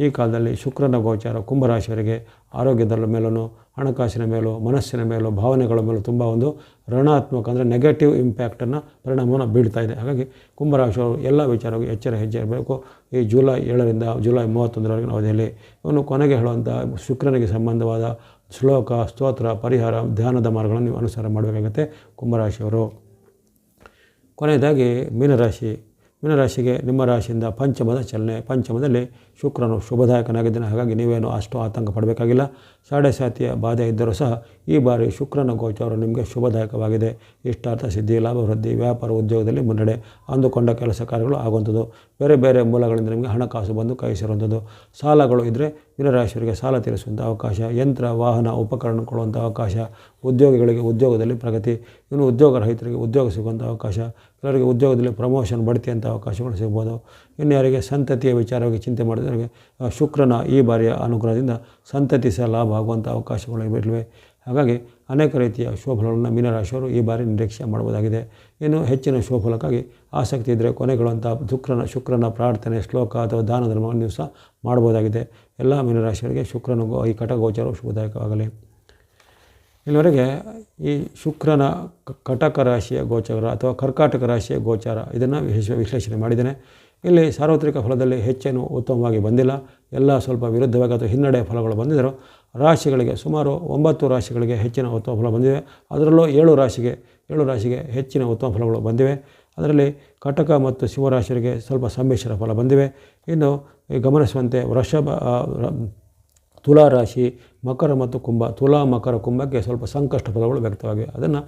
S1: ಈ ಕಾಲದಲ್ಲಿ ಶುಕ್ರನ ಗೋಚಾರ ಕುಂಭರಾಶಿಯವರಿಗೆ ಆರೋಗ್ಯದ ಮೇಲೂ, ಹಣಕಾಸಿನ ಮೇಲೂ, ಮನಸ್ಸಿನ ಮೇಲೂ, ಭಾವನೆಗಳ ಮೇಲೂ ತುಂಬ ಒಂದು ಋಣಾತ್ಮಕ ಅಂದರೆ ನೆಗೆಟಿವ್ ಇಂಪ್ಯಾಕ್ಟನ್ನು ಪರಿಣಾಮವನ್ನು ಬೀಳ್ತಾ ಇದೆ. ಹಾಗಾಗಿ ಕುಂಭರಾಶಿಯವರು ಎಲ್ಲ ವಿಚಾರವಾಗಿ ಎಚ್ಚರ ಹೆಜ್ಜೆ ಇರಬೇಕು. ಈ ಜುಲೈ ಏಳರಿಂದ ಜುಲೈ ಮೂವತ್ತೊಂದರವರೆಗಿನ ಅವಧಿಯಲ್ಲಿ ಇವನು ಕೊನೆಗೆ ಹೇಳುವಂಥ ಶುಕ್ರನಿಗೆ ಸಂಬಂಧವಾದ ಶ್ಲೋಕ, ಸ್ತೋತ್ರ, ಪರಿಹಾರ, ಧ್ಯಾನದ ಮಾರ್ಗಗಳನ್ನು ನೀವು ಅನುಸಾರ ಮಾಡಬೇಕಾಗುತ್ತೆ ಕುಂಭರಾಶಿಯವರು. ಕೊನೆಯದಾಗಿ ಮೀನರಾಶಿ. ಮೀನರಾಶಿಗೆ ನಿಮ್ಮ ರಾಶಿಯಿಂದ ಪಂಚಮದ ಚಲನೆ. ಪಂಚಮದಲ್ಲಿ ಶುಕ್ರನು ಶುಭದಾಯಕನಾಗಿದ್ದಾನೆ. ಹಾಗಾಗಿ ನೀವೇನು ಅಷ್ಟು ಆತಂಕ ಪಡಬೇಕಾಗಿಲ್ಲ. ಸಾಡೆಸಾತಿಯ ಬಾಧೆ ಇದ್ದರೂ ಸಹ ಈ ಬಾರಿ ಶುಕ್ರನ ಗೋಚಾರ ನಿಮಗೆ ಶುಭದಾಯಕವಾಗಿದೆ. ಇಷ್ಟಾರ್ಥ ಸಿದ್ಧಿ ಲಾಭವೃದ್ಧಿ ವ್ಯಾಪಾರ ಉದ್ಯೋಗದಲ್ಲಿ ಮುನ್ನಡೆ ಅಂದುಕೊಂಡ ಕೆಲಸ ಕಾರ್ಯಗಳು ಆಗುವಂಥದ್ದು. ಬೇರೆ ಬೇರೆ ಮೂಲಗಳಿಂದ ನಿಮಗೆ ಹಣಕಾಸು ಬಂದು ಕೈ ಸಾಲಗಳು ಇದ್ದರೆ ಮೀನರಾಶಿಯವರಿಗೆ ಸಾಲ ತೀರಿಸುವಂಥ ಅವಕಾಶ, ಯಂತ್ರ, ವಾಹನ, ಉಪಕರಣ ಕೊಡುವಂಥ ಅವಕಾಶ, ಉದ್ಯೋಗಿಗಳಿಗೆ ಉದ್ಯೋಗದಲ್ಲಿ ಪ್ರಗತಿ, ಇನ್ನು ಉದ್ಯೋಗ ರಹಿತರಿಗೆ ಉದ್ಯೋಗ ಸಿಗುವಂಥ ಅವಕಾಶ ಕೆಲವರಿಗೆ ಉದ್ಯೋಗದಲ್ಲಿ ಪ್ರಮೋಷನ್ ಬಡ್ತಿ ಅಂತ ಅವಕಾಶಗಳು ಸಿಗ್ಬೋದು. ಇನ್ನು ಯಾರಿಗೆ ಸಂತತಿಯ ವಿಚಾರವಾಗಿ ಚಿಂತೆ ಮಾಡಿದವರಿಗೆ ಶುಕ್ರನ ಈ ಬಾರಿಯ ಅನುಗ್ರಹದಿಂದ ಸಂತತಿ ಸಹ ಲಾಭ ಆಗುವಂಥ ಅವಕಾಶಗಳು ಇರಲಿವೆ ಹಾಗಾಗಿ ಅನೇಕ ರೀತಿಯ ಶೋಫಲಗಳನ್ನು ಮೀನರಾಶಿಯವರು ಈ ಬಾರಿ ನಿರೀಕ್ಷೆ ಮಾಡಬಹುದಾಗಿದೆ ಇನ್ನು ಹೆಚ್ಚಿನ ಶೋಫಲಕ್ಕಾಗಿ ಆಸಕ್ತಿ ಇದ್ದರೆ ಕೊನೆಗೊಳ್ಳುವಂಥ ಶುಕ್ರನ ಶುಕ್ರನ ಪ್ರಾರ್ಥನೆ, ಶ್ಲೋಕ ಅಥವಾ ದಾನ ಧರ್ಮವನ್ನು ನೀವು ಸಹ ಮಾಡ್ಬೋದಾಗಿದೆ. ಎಲ್ಲ ಮೀನರಾಶಿಯವರಿಗೆ ಶುಕ್ರನ ಗೋ- ಈ ಕಟಗೋಚಾರವು ಶುಭದಾಯಕವಾಗಲಿ. ಇಲ್ಲಿವರೆಗೆ ಈ ಶುಕ್ರನ ಕಟಕ ರಾಶಿಯ ಗೋಚಾರ ಅಥವಾ ಕರ್ಕಾಟಕ ರಾಶಿಯ ಗೋಚಾರ ಇದನ್ನು ವಿಶೇಷ, ವಿಶ್ಲೇಷಣೆ ಮಾಡಿದ್ದೇನೆ. ಇಲ್ಲಿ ಸಾರ್ವತ್ರಿಕ ಫಲದಲ್ಲಿ ಹೆಚ್ಚೇನು ಉತ್ತಮವಾಗಿ ಬಂದಿಲ್ಲ. ಎಲ್ಲ ಸ್ವಲ್ಪ ವಿರುದ್ಧವಾಗಿ ಅಥವಾ ಹಿನ್ನಡೆ ಫಲಗಳು ಬಂದಿದ್ದರು ರಾಶಿಗಳಿಗೆ ಸುಮಾರು ಒಂಬತ್ತು ರಾಶಿಗಳಿಗೆ ಹೆಚ್ಚಿನ ಉತ್ತಮ ಫಲ ಬಂದಿವೆ ಅದರಲ್ಲೂ ಏಳು ರಾಶಿಗೆ ಏಳು ರಾಶಿಗೆ ಹೆಚ್ಚಿನ ಉತ್ತಮ ಫಲಗಳು ಬಂದಿವೆ. ಅದರಲ್ಲಿ ಕಟಕ ಮತ್ತು ಶಿವರಾಶಿಯರಿಗೆ ಸ್ವಲ್ಪ ಸಮ್ಮಿಶ್ರ ಫಲ ಬಂದಿವೆ. ಇನ್ನು ಗಮನಿಸುವಂತೆ ವೃಷಭ ತುಲಾರಾಶಿ ತುಲಾ ರಾಶಿ ಮಕರ ಮತ್ತು ಕುಂಭ, ತುಲಾ ಮಕರ ಕುಂಭಕ್ಕೆ ಸ್ವಲ್ಪ ಸಂಕಷ್ಟ ಫಲಗಳು ವ್ಯಕ್ತವಾಗಿವೆ ಅದನ್ನು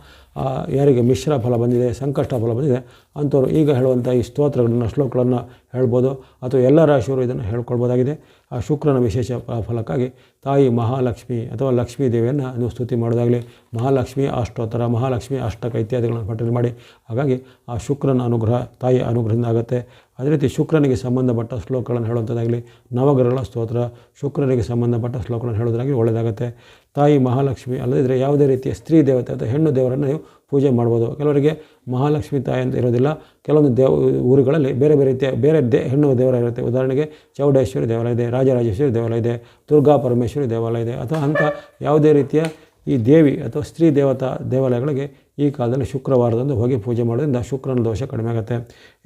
S1: ಯಾರಿಗೆ ಮಿಶ್ರ ಫಲ ಬಂದಿದೆ, ಸಂಕಷ್ಟ ಫಲ ಬಂದಿದೆ, ಅಂಥವ್ರು ಈಗ ಹೇಳುವಂಥ ಈ ಸ್ತೋತ್ರಗಳನ್ನು, ಶ್ಲೋಕಗಳನ್ನು ಹೇಳ್ಬೋದು. ಅಥವಾ ಎಲ್ಲ ರಾಶಿಯವರು ಇದನ್ನು ಹೇಳ್ಕೊಳ್ಬೋದಾಗಿದೆ. ಆ ಶುಕ್ರನ ವಿಶೇಷ ಫಲಕ್ಕಾಗಿ ತಾಯಿ ಮಹಾಲಕ್ಷ್ಮಿ ಅಥವಾ ಲಕ್ಷ್ಮೀ ದೇವಿಯನ್ನು ನೀವು ಸ್ತುತಿ ಮಾಡೋದಾಗಲಿ, ಮಹಾಲಕ್ಷ್ಮಿ ಅಷ್ಟೋತ್ತರ, ಮಹಾಲಕ್ಷ್ಮಿ ಅಷ್ಟಕ ಇತ್ಯಾದಿಗಳನ್ನು ಪಠನೆ ಮಾಡಿ. ಹಾಗಾಗಿ ಆ ಶುಕ್ರನ ಅನುಗ್ರಹ ತಾಯಿ ಅನುಗ್ರಹದಿಂದ ಆಗುತ್ತೆ. ಅದೇ ರೀತಿ ಶುಕ್ರನಿಗೆ ಸಂಬಂಧಪಟ್ಟ ಶ್ಲೋಕಗಳನ್ನು ಹೇಳುವಂಥದ್ದಾಗಲಿ, ನವಗ್ರಹಗಳ ಸ್ತೋತ್ರ, ಶುಕ್ರನಿಗೆ ಸಂಬಂಧಪಟ್ಟ ಶ್ಲೋಕಗಳನ್ನು ಹೇಳೋದಾಗಲಿ ಒಳ್ಳೆಯದಾಗುತ್ತೆ. ತಾಯಿ ಮಹಾಲಕ್ಷ್ಮಿ ಅಲ್ಲದಿದ್ದರೆ ಯಾವುದೇ ರೀತಿಯ ಸ್ತ್ರೀ ದೇವತೆ ಅಥವಾ ಹೆಣ್ಣು ದೇವರನ್ನು ನೀವು ಪೂಜೆ ಮಾಡ್ಬೋದು. ಕೆಲವರಿಗೆ ಮಹಾಲಕ್ಷ್ಮಿ ತಾಯಿ ಅಂತ ಇರೋದಿಲ್ಲ. ಕೆಲವೊಂದು ದೇವ, ಊರುಗಳಲ್ಲಿ ಬೇರೆ ಬೇರೆ ರೀತಿಯ, ಬೇರೆ ದೇ, ಹೆಣ್ಣು ದೇವರ ಇರುತ್ತೆ ಉದಾಹರಣೆಗೆ ಚೌಡೇಶ್ವರಿ ದೇವಾಲಯ ಇದೆ, ರಾಜರಾಜೇಶ್ವರಿ ದೇವಾಲಯ ಇದೆ, ದುರ್ಗಾ ಪರಮೇಶ್ವರಿ ದೇವಾಲಯ ಇದೆ. ಅಥವಾ ಅಂಥ ಯಾವುದೇ ರೀತಿಯ ಈ ದೇವಿ ಅಥವಾ ಸ್ತ್ರೀ ದೇವತಾ ದೇವಾಲಯಗಳಿಗೆ ಈ ಕಾಲದಲ್ಲಿ ಶುಕ್ರವಾರದಂದು ಹೋಗಿ ಪೂಜೆ ಮಾಡೋದ್ರಿಂದ ಶುಕ್ರನ ದೋಷ ಕಡಿಮೆ ಆಗುತ್ತೆ.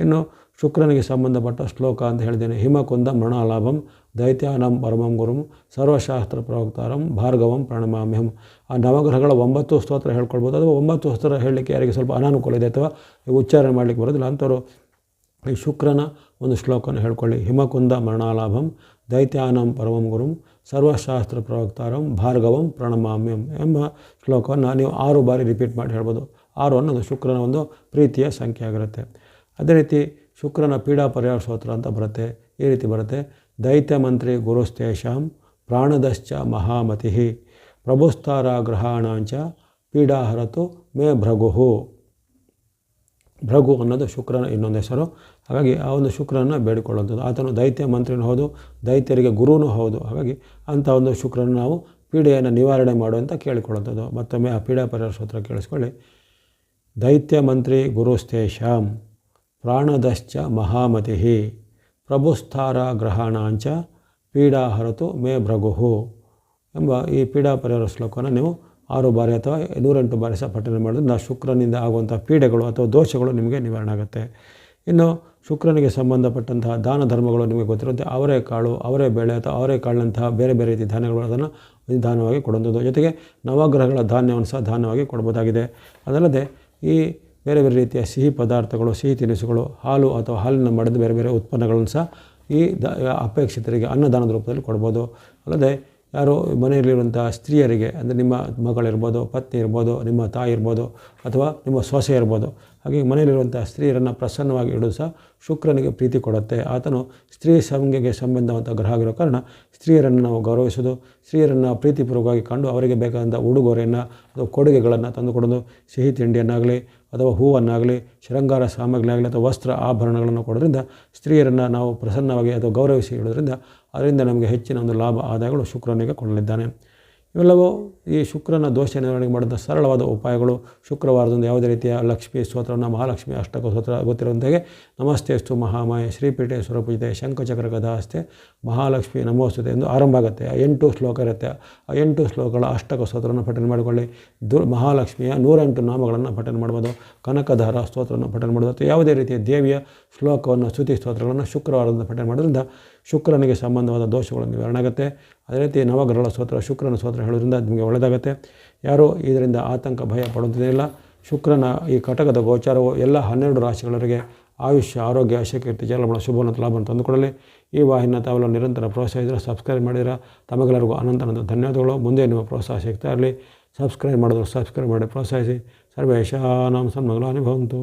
S1: ಇನ್ನು ಶುಕ್ರನಿಗೆ ಸಂಬಂಧಪಟ್ಟ ಶ್ಲೋಕ ಅಂತ ಹೇಳಿದ್ದೇನೆ. ಹಿಮಕುಂದ ಮೃಣಾಲಾಭಂ ದೈತ್ಯಾನಂ ಪರಮಂ ಗುರುಂ ಸರ್ವಶಾಸ್ತ್ರ ಪ್ರವಕ್ತಾರಂ ಭಾರ್ಗವಂ ಪ್ರಣಮಾಮ್ಯಂ ಆ ನವಗ್ರಹಗಳ ಒಂಬತ್ತು ಸ್ತೋತ್ರ ಹೇಳ್ಕೊಳ್ಬೋದು. ಅಥವಾ ಒಂಬತ್ತು ಸ್ತೋತ್ರ ಹೇಳಲಿಕ್ಕೆ ಯಾರಿಗೆ ಸ್ವಲ್ಪ ಅನಾನುಕೂಲ ಇದೆ ಅಥವಾ ಉಚ್ಚಾರಣೆ ಮಾಡಲಿಕ್ಕೆ ಬರೋದಿಲ್ಲ ಅಂಥವ್ರು ಈ ಶುಕ್ರನ ಒಂದು ಶ್ಲೋಕನ ಹೇಳ್ಕೊಳ್ಳಿ. ಹಿಮಕುಂದ ಮರಣಾಲಾಭಂ ದೈತ್ಯಾನಂ ಪರಮಂ ಗುರುಂ ಸರ್ವಶಾಸ್ತ್ರ ಪ್ರವಕ್ತಾರಂ ಭಾರ್ಗವಂ ಪ್ರಣಮಾಮ್ಯಂ ಎಂಬ ಶ್ಲೋಕವನ್ನು ನೀವು ಆರು ಬಾರಿ ರಿಪೀಟ್ ಮಾಡಿ ಹೇಳ್ಬೋದು. ಆರು ಅನ್ನೋದು ಶುಕ್ರನ ಒಂದು ಪ್ರೀತಿಯ ಸಂಖ್ಯೆ ಆಗಿರುತ್ತೆ. ಅದೇ ರೀತಿ ಶುಕ್ರನ ಪೀಡಾ ಪರಿಹಾರ ಸ್ತೋತ್ರ ಅಂತ ಬರುತ್ತೆ. ಈ ರೀತಿ ಬರುತ್ತೆ. ದೈತ್ಯ ಮಂತ್ರಿ ಗುರುಸ್ತೇಷಾಂ ಪ್ರಾಣದಶ್ಚ ಮಹಾಮತಿ ಪ್ರಭುಸ್ತಾರ ಗ್ರಹಾಣಾಂಚ ಪೀಡಾಹರತು ಮೇ ಭ್ರಗುಹು ಭೃಗು ಅನ್ನೋದು ಶುಕ್ರನ ಇನ್ನೊಂದು ಹೆಸರು. ಹಾಗಾಗಿ ಆ ಒಂದು ಶುಕ್ರನ ಬೇಡಿಕೊಳ್ಳುವಂಥದ್ದು ಆತನು ದೈತ್ಯ ಮಂತ್ರಿನೂ ಹೌದು, ದೈತ್ಯರಿಗೆ ಗುರುನೂ ಹೌದು. ಹಾಗಾಗಿ ಅಂಥ ಒಂದು ಶುಕ್ರನ ನಾವು ಪೀಡೆಯನ್ನು ನಿವಾರಣೆ ಮಾಡುವಂತ ಕೇಳಿಕೊಳ್ಳುವಂಥದ್ದು ಮತ್ತೊಮ್ಮೆ ಆ ಪೀಡಾ ಪರಿಹಾರ ಸ್ತೋತ್ರ ಕೇಳಿಸ್ಕೊಳ್ಳಿ. ದೈತ್ಯ ಮಂತ್ರಿ ಗುರುಸ್ತೇಷಾಂ ಪ್ರಾಣದಶ್ಚ ಮಹಾಮತಿ ಪ್ರಭುಸ್ಥಾರ ಗ್ರಹಣಾಂಚ ಪೀಡಾ ಹೊರತು ಮೇ ಭ್ರಗುಹು ಎಂಬ ಈ ಪೀಡಾ ಪರಿಹಾರ ಶ್ಲೋಕವನ್ನು ನೀವು ಆರು ಬಾರಿ ಅಥವಾ ನೂರೆಂಟು ಬಾರಿ ಸಹ ಪಠನೆ ಮಾಡೋದ್ರಿಂದ ಶುಕ್ರನಿಂದ ಆಗುವಂಥ ಪೀಡೆಗಳು ಅಥವಾ ದೋಷಗಳು ನಿಮಗೆ ನಿವಾರಣೆ ಆಗುತ್ತೆ. ಇನ್ನು ಶುಕ್ರನಿಗೆ ಸಂಬಂಧಪಟ್ಟಂತಹ ದಾನ ಧರ್ಮಗಳು ನಿಮಗೆ ಗೊತ್ತಿರುತ್ತೆ ಅವರೇ ಕಾಳು, ಅವರೇ ಬೇಳೆ ಅಥವಾ ಅವರೇ ಕಾಳಿನಂತಹ ಬೇರೆ ಬೇರೆ ರೀತಿ ಧಾನ್ಯಗಳು ಅದನ್ನು ದಾನವಾಗಿ ಕೊಡುವಂಥದ್ದು. ಜೊತೆಗೆ ನವಗ್ರಹಗಳ ಧಾನ್ಯವನ್ನು ಸಹ ದಾನವಾಗಿ ಕೊಡಬಹುದಾಗಿದೆ ಅದಲ್ಲದೆ ಈ ಬೇರೆ ಬೇರೆ ರೀತಿಯ ಸಿಹಿ ಪದಾರ್ಥಗಳು, ಸಿಹಿ ತಿನಿಸುಗಳು, ಹಾಲು ಅಥವಾ ಹಾಲಿನ ಮಾಡಿದ ಬೇರೆ ಬೇರೆ ಉತ್ಪನ್ನಗಳನ್ನು ಸಹ ಈ ದ ಅಪೇಕ್ಷಿತರಿಗೆ ಅನ್ನದಾನದ ರೂಪದಲ್ಲಿ ಕೊಡ್ಬೋದು. ಅಲ್ಲದೆ ಯಾರು ಮನೆಯಲ್ಲಿರುವಂಥ ಸ್ತ್ರೀಯರಿಗೆ, ಅಂದರೆ ನಿಮ್ಮ ಮಗಳಿರ್ಬೋದು, ಪತ್ನಿ ಇರ್ಬೋದು, ನಿಮ್ಮ ತಾಯಿ ಇರ್ಬೋದು, ಅಥವಾ ನಿಮ್ಮ ಸೊಸೆ ಇರ್ಬೋದು, ಹಾಗೆ ಮನೆಯಲ್ಲಿರುವಂಥ ಸ್ತ್ರೀಯರನ್ನು ಪ್ರಸನ್ನವಾಗಿ ಇಡೋದು ಸಹ ಶುಕ್ರನಿಗೆ ಪ್ರೀತಿ ಕೊಡುತ್ತೆ. ಆತನು ಸ್ತ್ರೀ ಸಂಖ್ಯೆಗೆ ಸಂಬಂಧವಂಥ ಗ್ರಹ ಆಗಿರೋ ಕಾರಣ ಸ್ತ್ರೀಯರನ್ನು ನಾವು ಗೌರವಿಸೋದು ಸ್ತ್ರೀಯರನ್ನು ಪ್ರೀತಿಪೂರ್ವಕವಾಗಿ ಕಂಡು ಅವರಿಗೆ ಬೇಕಾದಂಥ ಉಡುಗೊರೆಯನ್ನು ಅಥವಾ ಕೊಡುಗೆಗಳನ್ನು ತಂದುಕೊಡೋದು ಸಿಹಿ ತಿಂಡಿಯನ್ನಾಗಲಿ ಅಥವಾ ಹೂವನ್ನಾಗಲಿ, ಶೃಂಗಾರ ಸಾಮಗ್ರಿ ಆಗಲಿ ಅಥವಾ ವಸ್ತ್ರ ಆಭರಣಗಳನ್ನು ಕೊಡೋದ್ರಿಂದ ಸ್ತ್ರೀಯರನ್ನು ನಾವು ಪ್ರಸನ್ನವಾಗಿ ಅಥವಾ ಗೌರವಿಸಿ ಇಡೋದ್ರಿಂದ ಅದರಿಂದ ನಮಗೆ ಹೆಚ್ಚಿನ ಒಂದು ಲಾಭ ಆದಾಯಗಳು ಶುಕ್ರನಿಗೆ ಕೊಡಲಿದ್ದಾನೆ. ಇವೆಲ್ಲವೂ ಈ ಶುಕ್ರನ ದೋಷ ನಿವಾರಣೆ ಮಾಡಿದ ಸರಳವಾದ ಉಪಾಯಗಳು. ಶುಕ್ರವಾರದಂದು ಯಾವುದೇ ರೀತಿಯ ಲಕ್ಷ್ಮೀ ಸ್ತೋತ್ರವನ್ನು, ಮಹಾಲಕ್ಷ್ಮಿ ಅಷ್ಟಕ ಸ್ತೋತ್ರ ಗೊತ್ತಿರುವಂತೆಯೇ ನಮಸ್ತೆ ಅಸ್ತು ಮಹಾಮಾಯ ಶ್ರೀಪೀಠೆ ಸ್ವರಪೂಜಿತೆ ಶಂಖಚಕ್ರ ಗದಾಸ್ತೆ, ಮಹಾಲಕ್ಷ್ಮಿ ನಮೋಸ್ತುತೆ ಎಂದು ಆರಂಭ ಆಗುತ್ತೆ ಆ ಎಂಟು ಶ್ಲೋಕ ಇರುತ್ತೆ. ಆ ಎಂಟು ಶ್ಲೋಕಗಳ ಅಷ್ಟಕ ಸ್ತೋತ್ರವನ್ನು ಪಠನೆ ಮಾಡಿಕೊಳ್ಳಿ. ದು ಮಹಾಲಕ್ಷ್ಮಿಯ ನೂರೆಂಟು ನಾಮಗಳನ್ನು ಪಠನೆ ಮಾಡ್ಬೋದು. ಕನಕಧಾರ ಸ್ತೋತ್ರವನ್ನು ಪಠನೆ ಮಾಡೋದು ಅಥವಾ ಯಾವುದೇ ರೀತಿಯ ದೇವಿಯ ಶ್ಲೋಕವನ್ನು ಸ್ತುತಿ ಸ್ತೋತ್ರಗಳನ್ನು ಶುಕ್ರವಾರದಿಂದ ಪಠನೆ ಮಾಡೋದ್ರಿಂದ ಶುಕ್ರನಿಗೆ ಸಂಬಂಧವಾದ ದೋಷಗಳು ನಿವಾರಣೆ ಆಗುತ್ತೆ ಅದೇ ರೀತಿ ನವಗ್ರಹಗಳ ಸ್ತೋತ್ರ, ಶುಕ್ರನ ಸ್ತೋತ್ರ ಹೇಳೋದ್ರಿಂದ ನಿಮಗೆ ಒಳ್ಳೆಯದಾಗುತ್ತೆ. ಯಾರೂ ಇದರಿಂದ ಆತಂಕ, ಭಯ ಪಡುವುದಿಲ್ಲ ಶುಕ್ರನ ಈ ಕಟಕದ ಗೋಚಾರವು ಎಲ್ಲ ಹನ್ನೆರಡು ರಾಶಿಗಳವರಿಗೆ ಆಯುಷ್ಯ, ಆರೋಗ್ಯ ಕೀರ್ತಿ ಜಲಬಳ ಶುಭವನ್ನು ಲಾಭವನ್ನು ತಂದುಕೊಡಲಿ ಈ ವಾಹಿನ ತಾವೆಲ್ಲ ನಿರಂತರ ಪ್ರೋತ್ಸಾಹಿಸಿದ್ರೆ ಸಬ್ಸ್ಕ್ರೈಬ್ ಮಾಡಿದ್ರೆ ತಮಗೆಲ್ಲರಿಗೂ ಅನಂತ ಅನಂತ ಧನ್ಯವಾದಗಳು. ಮುಂದೆ ನಿಮ್ಮ ಪ್ರೋತ್ಸಾಹ ಸಿಗ್ತಾ ಇರಲಿ. ಸಬ್ಸ್ಕ್ರೈಬ್ ಮಾಡಿದ್ರು ಸಬ್ಸ್ಕ್ರೈಬ್ ಮಾಡಿ ಪ್ರೋತ್ಸಾಹಿಸಿ. ಸರ್ವೇಶಾನಾಂ ಸನ್ಮಂಗಲಾನಿ ಭವಂತು.